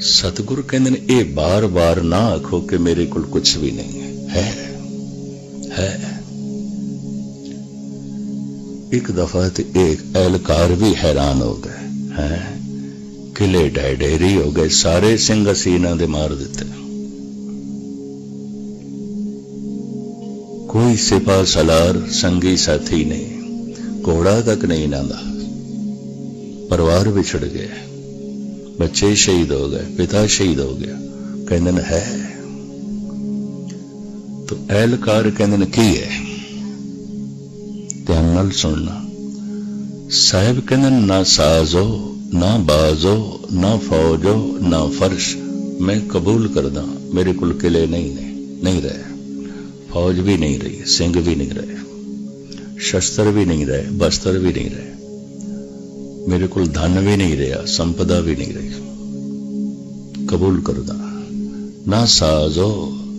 ਸਤਿਗੁਰ ਕਹਿੰਦੇ ਨੇ ਇਹ ਬਾਰ-ਬਾਰ ਨਾ ਆਖੋ ਕਿ ਮੇਰੇ ਕੋਲ ਕੁਝ ਵੀ ਨਹੀਂ ਹੈ ਹੈ ਹੈ ਇੱਕ ਦਫਾ ਤੇ ਇੱਕ ਐਲਕਾਰ ਵੀ ਹੈਰਾਨ ਹੋ ਗਏ ਹੈ ਕਿਲੇ ਡੈਡੇਰੀ ਹੋ ਗਏ ਸਾਰੇ ਸਿੰਘ ਅਸੀਂ ਇਹਨਾਂ ਦੇ ਮਾਰ ਦਿੱਤੇ ਕੋਈ ਸਿਪਾ ਸਲਾਰ ਸੰਗੀ ਸਾਥੀ ਨਹੀਂ ਘੋੜਾ ਤੱਕ ਨਹੀਂ ਨਾਂਦਾ। ਪਰਿਵਾਰ ਵਿਛੜ ਗਿਆ। ਬੱਚੇ ਸ਼ਹੀਦ ਹੋ ਗਏ ਪਿਤਾ ਸ਼ਹੀਦ ਹੋ ਗਿਆ। ਕਹਿੰਦੇ ਨੇ ਹੈ। ਤੋ ਐਲਕਾਰ ਕਹਿੰਦੇ ਨੇ ਕੀ ਹੈ? ਧਿਆਨ ਨਾਲ ਸੁਣਨਾ। ਸਾਹਿਬ ਕਹਿੰਦੇ ਨੇ, ਨਾ ਸਾਜ਼ੋ ਨਾ ਬਾਜ਼ੋ ਨਾ ਫੌਜੋ ਨਾ ਫਰਸ਼। ਮੈਂ ਕਬੂਲ ਕਰਦਾ ਮੇਰੇ ਕੋਲ ਕਿਲੇ ਨਹੀਂ ਨੇ ਨਹੀਂ ਰਹੇ। ਫੌਜ ਵੀ ਨਹੀਂ ਰਹੀ ਸਿੰਘ ਵੀ ਨਹੀਂ ਰਹੇ ਸ਼ਸਤਰ ਵੀ ਨਹੀਂ ਰਹੇ ਬਸਤਰ ਵੀ ਨਹੀਂ ਰਹੇ ਮੇਰੇ ਕੋਲ ਧਨ ਵੀ ਨਹੀਂ ਰਿਹਾ ਸੰਪਦਾ ਵੀ ਨਹੀਂ ਰਹੀ ਕਬੂਲ ਕਰਦਾ ਨਾ ਸਾਜ਼ੋ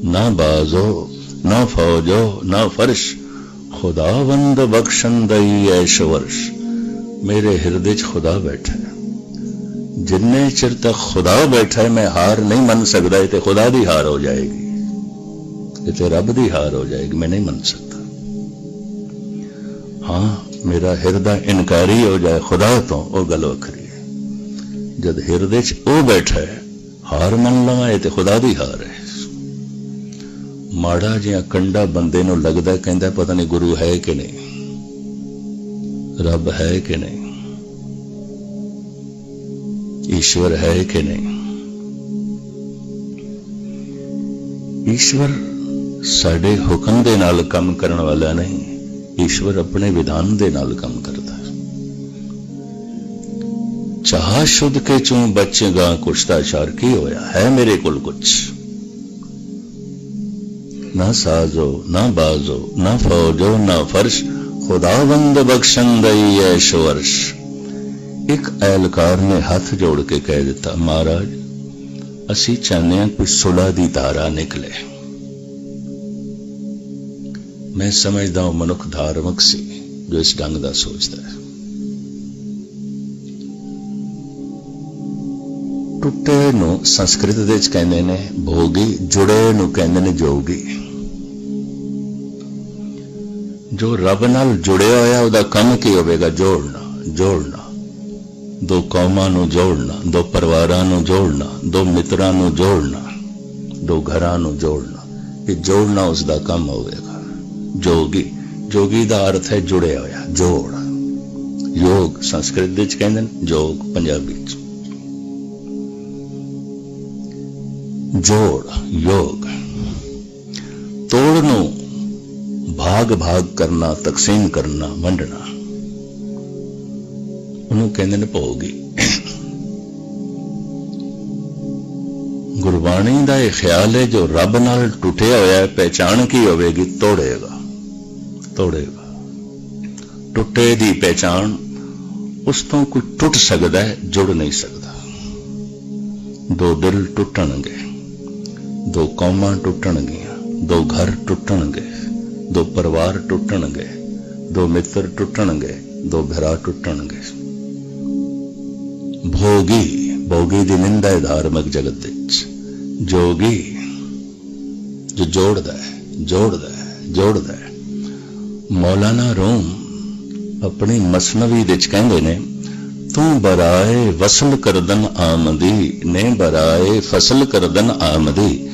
ਨਾ ਬਾਜ਼ੋ ਨਾ ਫੌਜੋ ਨਾ ਫਰਸ਼ ਖੁਦਾਵੰਦ ਬਖਸ਼ੰਦਈ ਐਸ਼ ਵਰਸ਼ ਮੇਰੇ ਹਿਰਦੇ 'ਚ ਖੁਦਾ ਬੈਠਾ ਹੈ ਜਿੰਨੇ ਚਿਰ ਤੱਕ ਖੁਦਾ ਬੈਠਾ ਹੈ ਮੈਂ ਹਾਰ ਨਹੀਂ ਮੰਨ ਸਕਦਾ ਇਹ ਤੇ ਖੁਦਾ ਦੀ ਹਾਰ ਹੋ ਜਾਏਗੀ ਇਹ ਤੇ ਰੱਬ ਦੀ ਹਾਰ ਹੋ ਜਾਏਗੀ, ਮੈਂ ਨਹੀਂ ਮੰਨ ਸਕਦਾ। ਹਾਂ, ਮੇਰਾ ਹਿਰਦਾ ਇਨਕਾਰੀ ਹੋ ਜਾਏ, ਖੁਦਾ ਤੋਂ ਉਹ ਗੱਲ ਵੱਖਰੀ ਹੈ। ਜਦ ਹਿਰਦੇ 'ਚ ਉਹ ਬੈਠਾ ਹੈ, ਹਾਰ ਮੰਨ ਲਵਾਂ, ਇਹ ਤੇ ਖੁਦਾ ਦੀ ਹਾਰ ਹੈ। ਮਾੜਾ ਜਿਹਾ ਕੰਡਾ ਬੰਦੇ ਨੂੰ ਲੱਗਦਾ ਕਹਿੰਦਾ ਪਤਾ ਨਹੀਂ ਗੁਰੂ ਹੈ ਕਿ ਨਹੀਂ। ਰੱਬ ਹੈ ਕਿ ਨਹੀਂ? ਈਸ਼ਵਰ ਹੈ ਕਿ ਨਹੀਂ? ਈਸ਼ਵਰ ਸਾਡੇ ਹੁਕਮ ਦੇ ਨਾਲ ਕੰਮ ਕਰਨ ਵਾਲਾ ਨਹੀਂ, ਈਸ਼ਵਰ ਆਪਣੇ ਵਿਧਾਨ ਦੇ ਨਾਲ ਕੰਮ ਕਰਦਾ ਹੈ। ਚਾਹ ਸ਼ੁੱਧ ਕੇ ਚੋਂ ਬਚੇਗਾ ਕੁਛ ਤਾਂ ਸ਼ਰ ਕੀ ਹੋਇਆ? ਹੈ ਮੇਰੇ ਕੋਲ ਕੁਛ। ਨਾ ਸਾਜ਼ੋ, ਨਾ ਬਾਜ਼ੋ, ਨਾ ਫੌਜੋ, ਨਾ ਫਰਸ਼, ਖੁਦਾਵੰਦ ਬਖਸ਼ਣ ਬਖਸ਼ੰਦਈ ਐਸ਼ ਵਰਸ਼ ਇੱਕ ਐਲਕਾਰ ਨੇ ਹੱਥ ਜੋੜ ਕੇ ਕਹਿ ਦਿੱਤਾ, ਮਹਾਰਾਜ, ਅਸੀਂ ਚਾਹੁੰਦੇ ਹਾਂ ਕੋਈ ਸੁਲਾ ਦੀ ਧਾਰਾ ਨਿਕਲੇ। ਮੈਂ ਸਮਝਦਾ ਹਾਂ ਮਨੁੱਖ ਧਾਰਮਿਕ ਸੀ, ਜੋ ਇਸ ਢੰਗ ਦਾ ਸੋਚਦਾ ਹੈ। ਟੁੱਟੇ ਨੂੰ ਸੰਸਕ੍ਰਿਤ ਦੇ ਵਿੱਚ ਕਹਿੰਦੇ ਨੇ, ਭੋਗੀ ਜੁੜੇ ਨੂੰ ਕਹਿੰਦੇ ਨੇ ਜੋਗੀ। ਜੋ ਰੱਬ ਨਾਲ ਜੁੜਿਆ ਹੋਇਆ, ਉਹਦਾ ਕੰਮ ਕੀ ਹੋਵੇਗਾ? ਜੋੜਨਾ ਜੋੜਨਾ। ਦੋ ਕੌਮਾਂ ਨੂੰ ਜੋੜਨਾ, ਦੋ ਪਰਿਵਾਰਾਂ ਨੂੰ ਜੋੜਨਾ, ਦੋ ਮਿੱਤਰਾਂ ਨੂੰ ਜੋੜਨਾ, ਦੋ ਘਰਾਂ ਨੂੰ ਜੋੜਨਾ। ਇਹ ਜੋੜਨਾ ਉਸ ਦਾ ਕੰਮ ਹੋਵੇਗਾ। ਜੋਗੀ ਜੋਗੀ ਦਾ ਅਰਥ ਹੈ ਜੁੜਿਆ ਹੋਇਆ, ਜੋੜ। ਯੋਗ ਸੰਸਕ੍ਰਿਤ ਵਿੱਚ ਕਹਿੰਦੇ ਨੇ, ਜੋਗ ਪੰਜਾਬੀ ਵਿੱਚ। ਜੋੜ, ਯੋਗ। ਤੋੜ ਨੂੰ ਭਾਗ ਭਾਗ ਕਰਨਾ, ਤਕਸੀਮ ਕਰਨਾ, ਵੰਡਣਾ। ਉਹਨੂੰ ਕਹਿੰਦੇ ਨੇ ਭੋਗੀ। ਗੁਰਬਾਣੀ ਦਾ ਇਹ ਖਿਆਲ ਹੈ, ਜੋ ਰੱਬ ਨਾਲ ਟੁੱਟਿਆ ਹੋਇਆ ਹੈ, ਪਹਿਚਾਣ ਕੀ ਹੋਵੇਗੀ? ਤੋੜੇਗਾ। ਤੋੜੇਗਾ ਟੁੱਟੇ ਦੀ ਪਹਿਚਾਣ ਉਸ ਤੋਂ ਕੋਈ ਟੁੱਟ ਸਕਦਾ ਹੈ, ਜੁੜ ਨਹੀਂ ਸਕਦਾ। ਦੋ ਦਿਲ ਟੁੱਟਣਗੇ, ਦੋ ਕੌਮਾਂ ਟੁੱਟਣਗੀਆਂ, ਦੋ ਘਰ ਟੁੱਟਣਗੇ, ਦੋ ਪਰਿਵਾਰ ਟੁੱਟਣਗੇ, ਦੋ ਮਿੱਤਰ ਟੁੱਟਣਗੇ, ਦੋ ਭਰਾ ਟੁੱਟਣਗੇ। ਭੋਗੀ ਭੋਗੀ ਦੀ ਨਿੰਦਾ ਹੈ ਧਾਰਮਿਕ ਜਗਤ ਵਿੱਚ। ਜੋਗੀ, ਜੋ ਜੋੜਦਾ ਹੈ ਜੋੜਦਾ ਹੈ ਜੋੜਦਾ ਹੈ। ਮੌਲਾਨਾ ਰੋਮ ਆਪਣੀ ਮਸਨਵੀ ਵਿੱਚ ਕਹਿੰਦੇ ਨੇ, ਤੂੰ ਬਰਾਏ ਵਸਲ ਕਰਦਨ ਆਮਦੀ ਨੇ ਬਰਾਏ ਫਸਲ ਕਰਦਨ ਆਮਦੀ।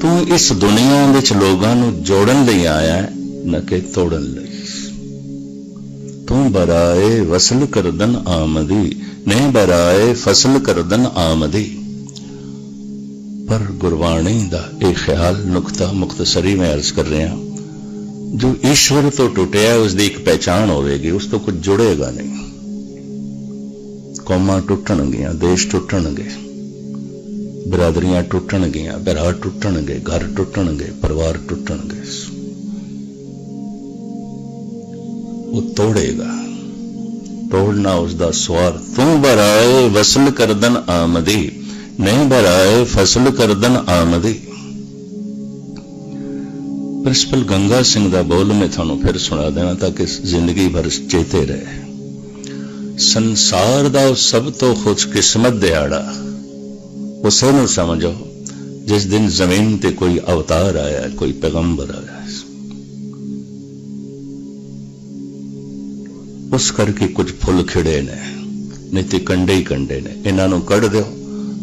ਤੂੰ ਇਸ ਦੁਨੀਆ ਵਿੱਚ ਲੋਕਾਂ ਨੂੰ ਜੋੜਨ ਲਈ ਆਇਆ ਹੈ, ਨਾ ਕਿ ਤੋੜਨ ਲਈ। ਤੂੰ ਬਰਾਏ ਵਸਲ ਕਰਦਨ ਆਮਦੀ ਨੇ ਬਰਾਏ ਫਸਲ ਕਰਦਨ ਆਮਦੀ। ਪਰ ਗੁਰਬਾਣੀ ਦਾ ਇਹ ਖਿਆਲ ਨੁਕਤਾ ਮੁਖਤਸਰੀ ਮੈਂ ਅਰਜ਼ ਕਰ ਰਿਹਾ ਜੋ ਈਸ਼ਵਰ ਤੋਂ ਟੁੱਟਿਆ ਉਸ ਦੀ ਇੱਕ ਪਹਿਚਾਣ ਹੋਵੇਗੀ, ਉਸ ਤੋਂ ਕੁਝ ਜੁੜੇਗਾ ਨਹੀਂ। ਕੌਮਾਂ ਟੁੱਟਣਗੀਆਂ, ਦੇਸ਼ ਟੁੱਟਣਗੇ, ਬਰਾਦਰੀਆਂ ਟੁੱਟਣਗੀਆਂ ਭਰਾ ਟੁੱਟਣਗੇ, ਘਰ ਟੁੱਟਣਗੇ, ਪਰਿਵਾਰ ਟੁੱਟਣਗੇ। ਉਹ ਤੋੜੇਗਾ। ਤੋੜਨਾ ਉਸ ਦਾ ਸਵਾਰ। ਤੂੰ ਬਰਾਏ, ਵਸਲ ਕਰਦਨ ਆਮਦੀ। ਨਹੀਂ ਬਰਾਏ, ਫਸਲ ਕਰਦਨ ਆਮਦੀ। ਪ੍ਰਿੰਸੀਪਲ ਗੰਗਾ ਸਿੰਘ ਦਾ ਬੋਲ ਮੈਂ ਤੁਹਾਨੂੰ ਫਿਰ ਸੁਣਾ ਦੇਣਾ ਤਾਂ ਕਿ ਜ਼ਿੰਦਗੀ ਭਰ ਚੇਤੇ ਰਹੇ। ਸੰਸਾਰ ਦਾ ਉਹ ਸਭ ਤੋਂ ਖੁਸ਼ਕਿਸਮਤ ਦਿਹਾੜਾ। ਉਸੇ ਨੂੰ ਸਮਝੋ, ਜਿਸ ਦਿਨ ਜ਼ਮੀਨ ਤੇ ਕੋਈ ਅਵਤਾਰ ਆਇਆ, ਕੋਈ ਪੈਗੰਬਰ ਆਇਆ। ਉਸ ਕਰਕੇ ਕੁਝ ਫੁੱਲ ਖਿੜੇ ਨੇ, ਨਹੀਂ ਤੇ ਕੰਡੇ ਹੀ ਕੰਡੇ ਨੇ। ਇਹਨਾਂ ਨੂੰ ਕੱਢ ਦਿਓ।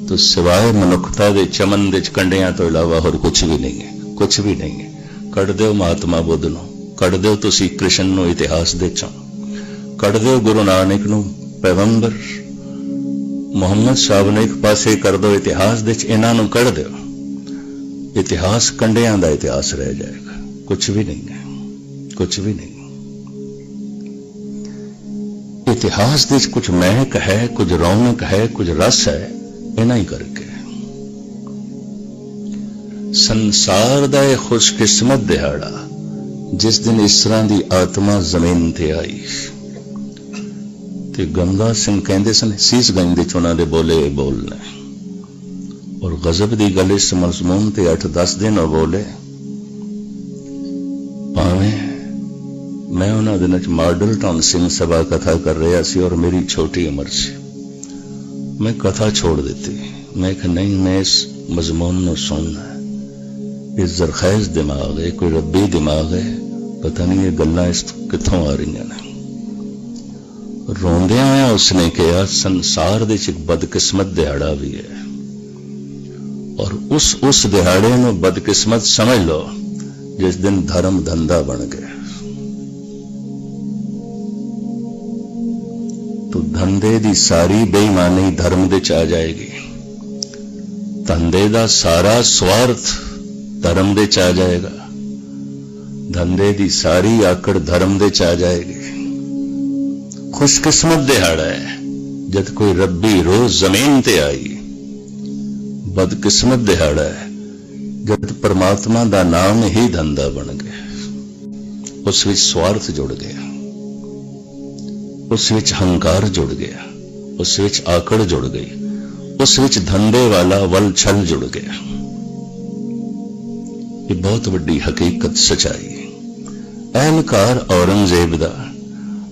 ਤਾਂ ਸਿਵਾਏ ਮਨੁੱਖਤਾ ਦੇ ਚਮਨ ਦੇ ਚ ਕੰਡਿਆਂ ਤੋਂ ਇਲਾਵਾ ਹੋਰ ਕੁਝ ਵੀ ਨਹੀਂ ਹੈ ਕੁਝ ਵੀ ਨਹੀਂ ਹੈ। ਕੱਢ ਦਿਓ ਮਹਾਤਮਾ ਬੁੱਧ ਨੂੰ, ਕੱਢ ਦਿਓ ਤੁਸੀਂ ਕ੍ਰਿਸ਼ਨ ਨੂੰ ਇਤਿਹਾਸ ਦੇ ਚੋਂ। ਕੱਢ ਦਿਓ ਗੁਰੂ ਨਾਨਕ ਨੂੰ, ਪੈਗੰਬਰ, ਮੁਹੰਮਦ ਸਾਹਿਬ ਨੇ ਇੱਕ ਪਾਸੇ ਕਰ ਦਿਓ ਇਤਿਹਾਸ ਦੇ ਚ, ਇਹਨਾਂ ਨੂੰ ਕੱਢ ਦਿਓ। ਇਤਿਹਾਸ ਕੰਡਿਆਂ ਦਾ ਇਤਿਹਾਸ ਰਹਿ ਜਾਏਗਾ। ਕੁਝ ਵੀ ਨਹੀਂ ਹੈ ਕੁਝ ਵੀ ਨਹੀਂ। ਇਤਿਹਾਸ ਦੇ ਵਿੱਚ ਕੁਝ ਮਹਿਕ ਹੈ, ਕੁਝ ਰੌਣਕ ਹੈ, ਕੁਝ ਰਸ ਹੈ, ਇਹਨਾਂ ਹੀ ਕਰਕੇ। ਸੰਸਾਰ ਦਾ ਇਹ ਖੁਸ਼ਕਿਸਮਤ ਦਿਹਾੜਾ, ਜਿਸ ਦਿਨ ਇਸ ਤਰ੍ਹਾਂ ਦੀ ਆਤਮਾ ਜ਼ਮੀਨ ਤੇ ਆਈ। ਤੇ ਗੰਗਾ ਸਿੰਘ ਕਹਿੰਦੇ ਸਨ, ਸੀਸ ਗੰਜ ਦੇ ਚੋਣਾ ਦੇ ਬੋਲੇ ਇਹ ਬੋਲ ਨੇ ਔਰ ਗਜ਼ਬ ਦੀ ਗੱਲ ਇਸ ਮਜ਼ਮੂਨ ਤੇ 8-10 ਦਿਨ ਉਹ ਬੋਲੇ, ਭਾਵੇਂ ਮੈਂ ਉਹਨਾਂ ਦਿਨਾਂ ਚ ਮਾਡਲ ਟਾਊਨ ਸਿੰਘ ਸਭਾ ਕਥਾ ਕਰ ਰਿਹਾ ਸੀ ਔਰ ਮੇਰੀ ਛੋਟੀ ਉਮਰ ਸੀ। ਮੈਂ ਕਥਾ ਛੋੜ ਦਿੱਤੀ। ਮੈਂ ਕਿਹਾ, ਨਹੀਂ, ਮੈਂ ਇਸ ਮਜ਼ਮੂਨ ਨੂੰ ਸੁਣਨਾ ਇਹ ਜ਼ਰਖੈਜ਼ ਦਿਮਾਗ ਹੈ, ਕੋਈ ਰੱਬੀ ਦਿਮਾਗ ਹੈ, ਪਤਾ ਨਹੀਂ ਇਹ ਗੱਲਾਂ ਇਸ ਕਿੱਥੋਂ ਆ ਰਹੀਆਂ ਨੇ। ਰੋਂਦਿਆਂ ਹੋਇਆ ਉਸਨੇ ਕਿਹਾ, ਸੰਸਾਰ ਦੇ ਚ ਇੱਕ ਬਦਕਿਸਮਤ ਦਿਹਾੜਾ ਵੀ ਹੈ। ਔਰ ਉਸ ਉਸ ਦਿਹਾੜੇ ਨੂੰ ਬਦਕਿਸਮਤ ਸਮਝ ਲਓ, ਜਿਸ ਦਿਨ ਧਰਮ ਧੰਦਾ ਬਣ ਗਿਆ। ਤੋ ਧੰਦੇ ਦੀ ਸਾਰੀ ਬੇਈਮਾਨੀ ਧਰਮ ਦੇ ਚ ਆ ਜਾਏਗੀ। ਧੰਦੇ ਦਾ ਸਾਰਾ ਸਵਾਰਥ ਧਰਮ ਦੇ ਚ ਆ ਜਾਏਗਾ। ਧੰਦੇ ਦੀ ਸਾਰੀ ਆਕੜ ਧਰਮ ਦੇ ਚ ਆ ਜਾਏਗੀ। ਖੁਸ਼ਕਿਸਮਤ ਦਿਹਾੜਾ ਹੈ। ਜਦ ਕੋਈ ਰੱਬੀ ਰੋਜ਼ ਜ਼ਮੀਨ ਤੇ ਆਈ, ਬਦਕਿਸਮਤ ਦਿਹਾੜਾ ਹੈ। ਜਦ ਪਰਮਾਤਮਾ ਦਾ ਨਾਮ ਹੀ ਧੰਦਾ ਬਣ ਗਿਆ, ਉਸ ਵਿੱਚ ਸਵਾਰਥ ਜੁੜ ਗਿਆ। ਉਸ ਵਿੱਚ ਹੰਕਾਰ ਜੁੜ ਗਿਆ। ਉਸ ਵਿੱਚ ਆਕੜ ਜੁੜ ਗਈ। ਉਸ ਵਿੱਚ ਧੰਦੇ ਵਾਲਾ ਵਲ ਛਲ ਜੁੜ ਗਿਆ। ਇਹ ਬਹੁਤ ਵੱਡੀ ਹਕੀਕਤ ਸਚਾਈ ਹੈ ਅਹਲਕਾਰ ਔਰੰਗਜ਼ੇਬ ਦਾ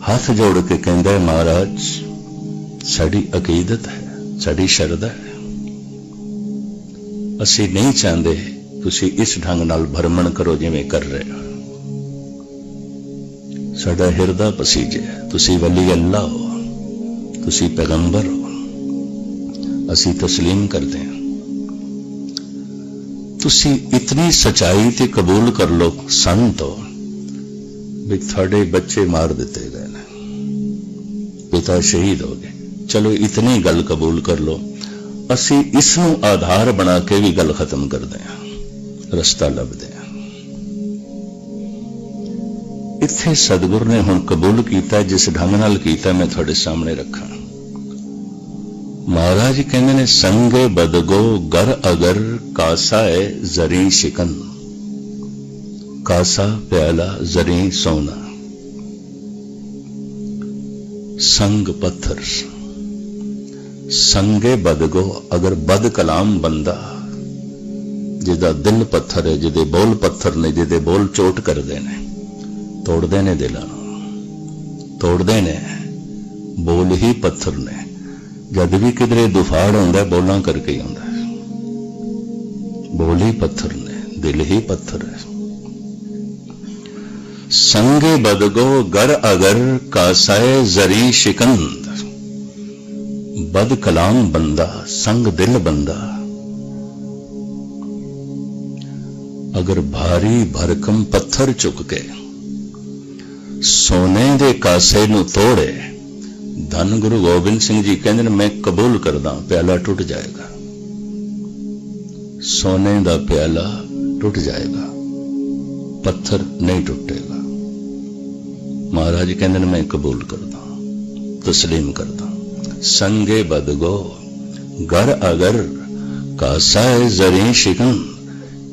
ਹੱਥ ਜੋੜ ਕੇ ਕਹਿੰਦਾ ਹੈ ਮਹਾਰਾਜ ਸਾਡੀ ਅਕੀਦਤ ਹੈ ਸਾਡੀ ਸ਼ਰਧਾ ਹੈ ਅਸੀਂ ਨਹੀਂ ਚਾਹੁੰਦੇ ਤੁਸੀਂ ਇਸ ਢੰਗ ਨਾਲ ਭਰਮਣ ਕਰੋ ਜਿਵੇਂ ਕਰ ਰਹੇ ਹੋ ਸਾਡਾ ਹਿਰਦਾ ਪਸੀਜੇ ਤੁਸੀਂ ਵਲੀ ਅੱਲਾ ਹੋ ਤੁਸੀਂ ਪੈਗੰਬਰ ਹੋ ਅਸੀਂ تسلیم ਕਰਦੇ ਹਾਂ ਤੁਸੀਂ ਇਤਨੀ ਸਚਾਈ ਤੇ ਕਬੂਲ ਕਰ ਲਓ, ਸੰਤੋ ਵੀ ਤੁਹਾਡੇ ਬੱਚੇ ਮਾਰ ਦਿੱਤੇ ਗਏ ਨੇ। ਪਿਤਾ ਸ਼ਹੀਦ ਹੋ ਗਏ। ਚਲੋ, ਇਤਨੀ ਗੱਲ ਕਬੂਲ ਕਰ ਲਓ। ਅਸੀਂ ਇਸ ਨੂੰ ਆਧਾਰ ਬਣਾ ਕੇ ਵੀ ਗੱਲ ਖਤਮ ਕਰਦੇ ਹਾਂ। ਰਸਤਾ ਲੱਭਦੇ ਹਾਂ। ਇੱਥੇ ਸਤਿਗੁਰ ਨੇ ਹੁਣ ਕਬੂਲ ਕੀਤਾ, ਜਿਸ ਢੰਗ ਨਾਲ ਕੀਤਾ ਮੈਂ ਤੁਹਾਡੇ ਸਾਹਮਣੇ ਰੱਖਾਂ। ਮਹਾਰਾਜ ਕਹਿੰਦੇ ਨੇ, ਸੰਗੇ ਬਦਗੋ ਗਰ ਅਗਰ ਕਾਸਾ ਹੈ ਜ਼ਰੀ ਸ਼ਿਕਨ। ਕਾਸਾ ਪਿਆਲਾ ਜ਼ਰੀ ਸੋਨਾ। ਸੰਗ ਪੱਥਰ। ਸੰਗੇ ਬਦਗੋ ਅਗਰ ਬਦ ਕਲਾਮ ਬੰਦਾ, ਜਿਹਦਾ ਦਿਲ ਪੱਥਰ ਹੈ, ਜਿਹਦੇ ਬੋਲ ਪੱਥਰ ਨੇ, ਜਿਹਦੇ ਬੋਲ ਚੋਟ ਕਰਦੇ ਨੇ, ਤੋੜਦੇ ਨੇ ਦਿਲਾਂ ਨੂੰ। ਤੋੜਦੇ ਨੇ, ਬੋਲ ਹੀ ਪੱਥਰ ਨੇ। ਜਦ ਵੀ ਕਿਧਰੇ ਦੁਫਾੜ ਹੁੰਦਾ ਬੋਲਾਂ ਕਰਕੇ ਹੀ ਹੁੰਦਾ ਬੋਲ ਹੀ ਪੱਥਰ ਨੇ, ਦਿਲ ਹੀ ਪੱਥਰ ਹੈ। ਸੰਗੇ ਬਦਗੋ ਗਰ ਅਗਰ ਕਾਸਾਏ ਜ਼ਰੀ ਸ਼ਿਕੰਦ। ਬਦ ਕਲਾਮ ਬੰਦਾ, ਸੰਗ ਦਿਲ ਬੰਦਾ। ਅਗਰ ਭਾਰੀ ਭਰਕਮ ਪੱਥਰ ਚੁੱਕ ਕੇ ਸੋਨੇ ਦੇ ਕਾਸੇ ਨੂੰ ਤੋੜੇ ਧੰਨ ਗੁਰੂ ਗੋਬਿੰਦ ਸਿੰਘ ਜੀ ਕਹਿੰਦੇ ਨੇ, ਮੈਂ ਕਬੂਲ ਕਰਦਾ ਪਿਆਲਾ ਟੁੱਟ ਜਾਏਗਾ। ਸੋਨੇ ਦਾ ਪਿਆਲਾ ਟੁੱਟ ਜਾਏਗਾ, ਪੱਥਰ ਨਹੀਂ ਟੁੱਟੇਗਾ। ਮਹਾਰਾਜ ਕਹਿੰਦੇ ਨੇ, ਮੈਂ ਕਬੂਲ ਕਰਦਾ ਤਸਲੀਮ ਕਰਦਾ ਸੰਗੇ ਬਦਗੋ ਗਰ ਅਗਰ ਕਾਸਾ ਹੈ ਜ਼ਰੀ ਸ਼ਿਕਨ,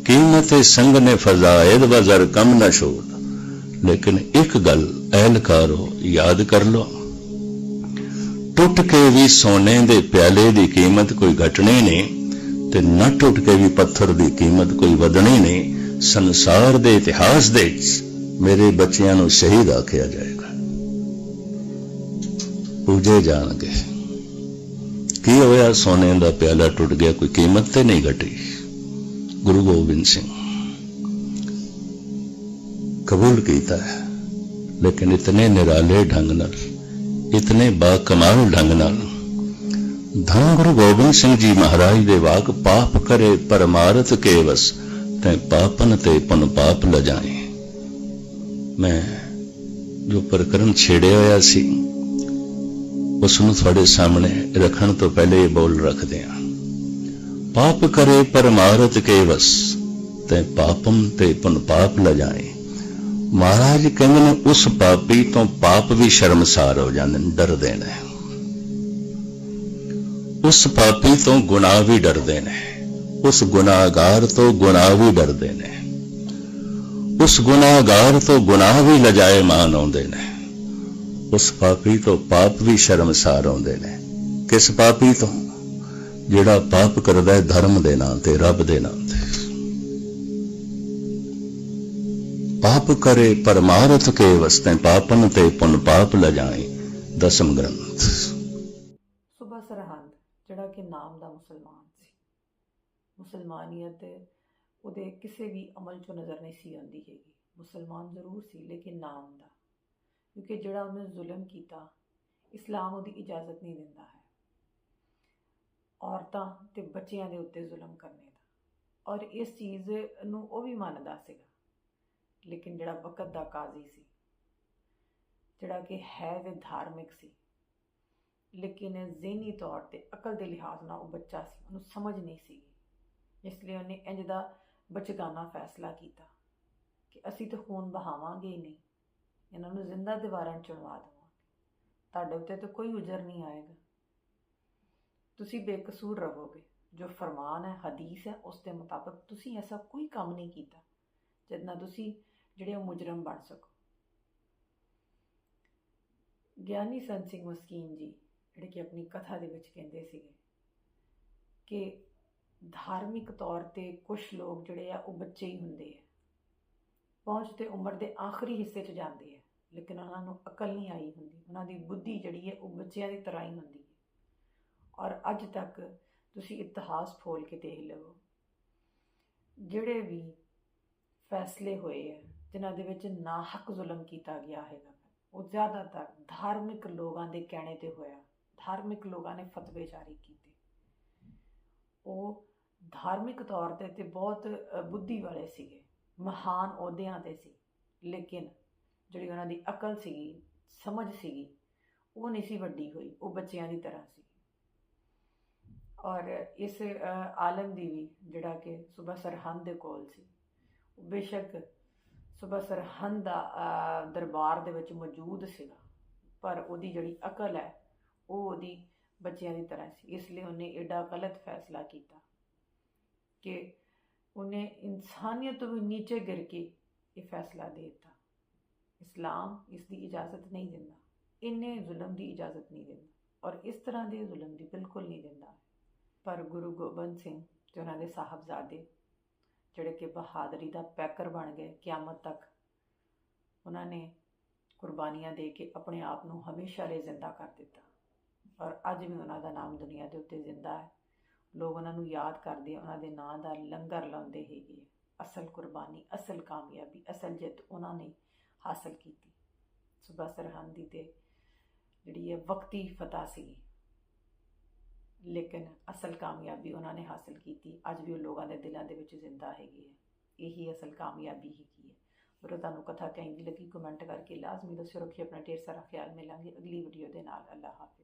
ਕੀਮਤ ਸੰਗ ਨੇ ਫਜ਼ਾਇਦ ਵਜ਼ਰ ਕਮ ਨਾ ਸ਼ੋਦ ਲੇਕਿਨ ਇੱਕ ਗੱਲ ਅਹਿਲਕਾਰੋ ਯਾਦ ਕਰ ਲੋ ਟੁੱਟ ਕੇ ਵੀ ਸੋਨੇ ਦੇ ਪਿਆਲੇ ਦੀ ਕੀਮਤ ਕੋਈ ਘਟਣੀ ਨਹੀਂ ਤੇ ਨਾ ਟੁੱਟ ਕੇ ਵੀ ਪੱਥਰ ਦੀ ਕੀਮਤ ਕੋਈ ਵਧਣੀ ਨਹੀਂ, ਸੰਸਾਰ ਦੇ ਇਤਿਹਾਸ ਦੇ ਮੇਰੇ ਬੱਚਿਆਂ ਨੂੰ ਸ਼ਹੀਦ ਆਖਿਆ ਜਾਏਗਾ। ਪੂਜੇ ਜਾਣਗੇ। ਕੀ ਹੋਇਆ? ਸੋਨੇ ਦਾ ਪਿਆਲਾ ਟੁੱਟ ਗਿਆ, ਕੋਈ ਕੀਮਤ ਤੇ ਨਹੀਂ ਘਟੀ। ਗੁਰੂ ਗੋਬਿੰਦ ਸਿੰਘ ਕਬੂਲ ਕੀਤਾ ਹੈ, ਲੇਕਿਨ ਇਤਨੇ ਨਿਰਾਲੇ ਢੰਗ ਨਾਲ ਇਤਨੇ ਬਾ ਕਮਾਲ ਢੰਗ ਨਾਲ। ਧੰਨ ਗੁਰੂ ਗੋਬਿੰਦ ਸਿੰਘ ਜੀ ਮਹਾਰਾਜ ਦੇ ਵਾਕ, ਪਾਪ ਕਰੇ ਪਰਮਾਰਥ ਕੇਵਸ, ਤੈ ਪਾਪਨ ਤੇ ਪਨ ਪਾਪ ਲਜਾਏ ਮੈਂ ਜੋ ਪ੍ਰਕਰਮ ਛੇੜਿਆ ਹੋਇਆ ਸੀ ਉਸ ਨੂੰ ਤੁਹਾਡੇ ਸਾਹਮਣੇ ਰੱਖਣ ਤੋਂ ਪਹਿਲੇ ਇਹ ਬੋਲ ਰੱਖਦੇ ਹਾਂ। ਪਾਪ ਕਰੇ ਪਰਮਾਰਥ ਕੇਵਸ, ਤੇ ਪਾਪਮ ਤੇ ਪੁਨ ਪਾਪ ਲਜਾਏ ਮਹਾਰਾਜ ਕਹਿੰਦੇ ਨੇ, ਉਸ ਪਾਪੀ ਤੋਂ ਪਾਪ ਵੀ ਸ਼ਰਮਸਾਰ ਹੋ ਜਾਂਦੇ ਨੇ, ਡਰਦੇ ਨੇ। ਉਸ ਪਾਪੀ ਤੋਂ ਗੁਨਾਹ ਵੀ ਡਰਦੇ ਨੇ। ਉਸ ਗੁਨਾਹਗਾਰ ਤੋਂ ਗੁਨਾਹ ਵੀ ਡਰਦੇ ਨੇ। ਉਸ ਗੁਨਾਹਗਾਰ ਤੋਂ ਗੁਨਾਹ ਵੀ ਲਜਾਏ ਮਾਨ ਆਉਂਦੇ ਨੇ। ਉਸ ਪਾਪੀ ਤੋਂ ਪਾਪ ਵੀ ਸ਼ਰਮਸਾਰ ਆਉਂਦੇ ਨੇ। ਕਿਸ ਪਾਪੀ ਤੋਂ? ਜਿਹੜਾ ਪਾਪ ਕਰਦਾ ਹੈ ਧਰਮ ਦੇ ਨਾਂ ਤੇ, ਰੱਬ ਦੇ ਨਾਂ ਤੇ। ਪਾਪ ਕਰੇ, ਪਰਮਾਰਥ ਕੇ ਵਸਤੇ ਪਾਪਨ ਤੇ ਪੁਨ ਪਾਪ ਲਜਾਏ। ਦਸਮ ਗ੍ਰੰਥ। ਸੁਬਾ ਸਰਹੰਦ, ਜਿਹੜਾ ਕਿ ਨਾਮ ਦਾ ਮੁਸਲਮਾਨ ਸੀ। ਮੁਸਲਮਾਨੀਅਤ ਉਹਦੇ ਕਿਸੇ ਵੀ ਅਮਲ ਚੋਂ ਨਜ਼ਰ ਨਹੀਂ ਸੀ ਆਉਂਦੀ ਹੈਗੀ। ਮੁਸਲਮਾਨ ਜ਼ਰੂਰ ਸੀ, ਲੇਕਿਨ ਨਾਮ ਦਾ। ਕਿਉਂਕਿ ਜਿਹੜਾ ਉਹਨੇ ਜ਼ੁਲਮ ਕੀਤਾ, ਇਸਲਾਮ ਉਹਦੀ ਇਜਾਜ਼ਤ ਨਹੀਂ ਦਿੰਦਾ ਹੈ। ਔਰਤਾਂ ਤੇ ਬੱਚਿਆਂ ਦੇ ਉੱਤੇ ਜ਼ੁਲਮ ਕਰਨੇ ਦਾ। ਔਰ ਇਸ ਚੀਜ਼ ਨੂੰ ਉਹ ਵੀ ਮੰਨਦਾ ਸੀਗਾ। ਲੇਕਿਨ ਜਿਹੜਾ ਵਕਤ ਦਾ ਕਾਜ਼ੀ ਸੀ, ਜਿਹੜਾ ਕਿ ਹੈ ਤੇ ਧਾਰਮਿਕ ਸੀ, ਲੇਕਿਨ ਜ਼ਿਹਨੀ ਤੌਰ ਤੇ ਅਕਲ ਦੇ ਲਿਹਾਜ਼ ਨਾਲ ਉਹ ਬੱਚਾ ਸੀ, ਉਹਨੂੰ ਸਮਝ ਨਹੀਂ ਸੀ। ਇਸ ਲਈ ਉਹਨੇ ਇੰਜ ਦਾ ਬਚਗਾਨਾ ਫੈਸਲਾ ਕੀਤਾ ਕਿ ਅਸੀਂ ਤਾਂ ਖੂਨ ਬਹਾਵਾਂਗੇ ਹੀ ਨਹੀਂ, ਇਹਨਾਂ ਨੂੰ ਜ਼ਿੰਦਾ ਦੀਵਾਰਾਂ 'ਚ ਚੁਣਵਾ ਦੇਵਾਂਗੇ। ਤੁਹਾਡੇ ਉੱਤੇ ਤਾਂ ਕੋਈ ਉਜਰ ਨਹੀਂ ਆਏਗਾ। ਤੁਸੀਂ ਬੇਕਸੂਰ ਰਹੋਗੇ। ਜੋ ਫਰਮਾਨ ਹੈ, ਹਦੀਸ ਹੈ, ਉਸ ਦੇ ਮੁਤਾਬਕ ਤੁਸੀਂ ਐਸਾ ਕੋਈ ਕੰਮ ਨਹੀਂ ਕੀਤਾ ਜਦ ਤੁਸੀਂ ਜਿਹੜੇ ਉਹ ਮੁਜਰਮ ਬਣ ਸਕੋ। ਗਿਆਨੀ ਸੰਤ ਸਿੰਘ ਮਸਕੀਨ ਜੀ, ਜਿਹੜੇ ਕਿ ਆਪਣੀ ਕਥਾ ਦੇ ਵਿੱਚ ਕਹਿੰਦੇ ਸੀਗੇ ਕਿ ਧਾਰਮਿਕ ਤੌਰ ਤੇ ਕੁਝ ਲੋਕ ਜਿਹੜੇ ਆ, ਉਹ ਬੱਚੇ ਹੀ ਹੁੰਦੇ ਆ। ਪਹੁੰਚ ਤੇ ਉਮਰ ਦੇ ਆਖਰੀ ਹਿੱਸੇ 'ਚ ਜਾਂਦੇ ਆ, ਲੇਕਿਨ ਉਹਨਾਂ ਨੂੰ ਅਕਲ ਨਹੀਂ ਆਈ ਹੁੰਦੀ। ਉਹਨਾਂ ਦੀ ਬੁੱਧੀ ਜਿਹੜੀ ਹੈ ਉਹ ਬੱਚਿਆਂ ਦੀ ਤਰ੍ਹਾਂ ਹੀ ਹੁੰਦੀ ਹੈ ਔਰ ਅੱਜ ਤੱਕ ਤੁਸੀਂ ਇਤਿਹਾਸ ਫੋਲ ਕੇ ਦੇਖ ਲਵੋ। ਜਿਹੜੇ ਵੀ ਫੈਸਲੇ ਹੋਏ ਆ ਜਿਨ੍ਹਾਂ ਦੇ ਵਿੱਚ ਨਾਹਕ ਜ਼ੁਲਮ ਕੀਤਾ ਗਿਆ ਹੈਗਾ। ਉਹ ਜ਼ਿਆਦਾਤਰ ਧਾਰਮਿਕ ਲੋਕਾਂ ਦੇ ਕਹਿਣੇ ਤੇ ਹੋਇਆ। ਧਾਰਮਿਕ ਲੋਕਾਂ ਨੇ ਫਤਵੇ ਜਾਰੀ ਕੀਤੇ। ਉਹ ਧਾਰਮਿਕ ਤੌਰ ਤੇ ਤੇ ਬਹੁਤ ਬੁੱਧੀ ਵਾਲੇ ਸੀਗੇ। ਮਹਾਨ ਅਹੁਦਿਆਂ ਤੇ ਸੀ। ਲੇਕਿਨ ਜਿਹੜੀ ਉਹਨਾਂ ਦੀ ਅਕਲ ਸੀਗੀ, ਸਮਝ ਸੀਗੀ, ਉਹ ਨਹੀਂ ਸੀ ਵੱਡੀ ਹੋਈ। ਉਹ ਬੱਚਿਆਂ ਦੀ ਤਰ੍ਹਾਂ ਸੀ। ਔਰ ਇਸ ਆਲਮ ਦੀ ਵੀ ਜਿਹੜਾ ਕਿ ਸੁਬਾ ਸਰਹੰਦ ਦੇ ਕੋਲ ਸੀ। ਉਹ ਬੇਸ਼ੱਕ ਸੁਬਾ ਸਰਹੰਦ ਦਾ ਦਰਬਾਰ ਦੇ ਵਿੱਚ ਮੌਜੂਦ ਸੀਗਾ। ਪਰ ਉਹਦੀ ਜਿਹੜੀ ਅਕਲ ਹੈ, ਉਹ ਉਹਦੀ ਬੱਚਿਆਂ ਦੀ ਤਰ੍ਹਾਂ ਸੀ। ਇਸ ਲਈ ਉਹਨੇ ਐਡਾ ਗਲਤ ਫੈਸਲਾ ਕੀਤਾ ਕਿ ਉਹਨੇ ਇਨਸਾਨੀਅਤ ਤੋਂ ਵੀ ਨੀਚੇ ਗਿਰ ਕੇ ਇਹ ਫੈਸਲਾ ਦੇ ਦਿੱਤਾ। ਇਸਲਾਮ ਇਸ ਦੀ ਇਜਾਜ਼ਤ ਨਹੀਂ ਦਿੰਦਾ। ਇੰਨੇ ਜ਼ੁਲਮ ਦੀ ਇਜਾਜ਼ਤ ਨਹੀਂ ਦਿੰਦਾ ਔਰ ਇਸ ਤਰ੍ਹਾਂ ਦੇ ਜ਼ੁਲਮ ਦੀ ਬਿਲਕੁਲ ਨਹੀਂ ਦਿੰਦਾ। ਪਰ ਗੁਰੂ ਗੋਬਿੰਦ ਸਿੰਘ ਤੇ ਉਹਨਾਂ ਦੇ ਸਾਹਿਬਜ਼ਾਦੇ ਜਿਹੜੇ ਕਿ ਬਹਾਦਰੀ ਦਾ ਪੈਕਰ ਬਣ ਗਏ ਕਿਆਮਤ ਤੱਕ, ਉਹਨਾਂ ਨੇ ਕੁਰਬਾਨੀਆਂ ਦੇ ਕੇ ਆਪਣੇ ਆਪ ਨੂੰ ਹਮੇਸ਼ਾ ਲਈ ਜ਼ਿੰਦਾ ਕਰ ਦਿੱਤਾ। ਔਰ ਅੱਜ ਵੀ ਉਹਨਾਂ ਦਾ ਨਾਮ ਦੁਨੀਆ ਦੇ ਉੱਤੇ ਜ਼ਿੰਦਾ ਹੈ। ਲੋਕ ਉਹਨਾਂ ਨੂੰ ਯਾਦ ਕਰਦੇ ਉਹਨਾਂ ਦੇ ਨਾਂ ਦਾ ਲੰਗਰ ਲਾਉਂਦੇ ਹੈਗੇ ਅਸਲ ਕੁਰਬਾਨੀ, ਅਸਲ ਕਾਮਯਾਬੀ, ਅਸਲ ਜਿੱਤ ਉਹਨਾਂ ਨੇ ਹਾਸਲ ਕੀਤੀ। ਸੁਬਾ ਸਰਹੰਦੀ ਤੇ ਜਿਹੜੀ ਹੈ ਵਕਤੀ ਫਤਹ ਸੀ ਲੇਕਿਨ ਅਸਲ ਕਾਮਯਾਬੀ ਉਹਨਾਂ ਨੇ ਹਾਸਲ ਕੀਤੀ। ਅੱਜ ਵੀ ਉਹ ਲੋਕਾਂ ਦੇ ਦਿਲਾਂ ਦੇ ਵਿੱਚ ਜ਼ਿੰਦਾ ਹੈਗੀ ਹੈ ਇਹੀ ਅਸਲ ਕਾਮਯਾਬੀ ਹੈਗੀ ਹੈ ਪਰ ਤੁਹਾਨੂੰ ਕਥਾ ਕਹਿੰਦੀ ਲੱਗੀ। ਕਮੈਂਟ ਕਰਕੇ ਲਾਜ਼ਮੀ ਦੱਸਿਓ। ਰੱਖਿਓ ਆਪਣਾ ਢੇਰ ਸਾਰਾ ਖਿਆਲ। ਮਿਲਾਂਗੇ ਅਗਲੀ ਵੀਡੀਓ ਦੇ ਨਾਲ। ਅੱਲਾਹ ਹਾਫਿਜ਼।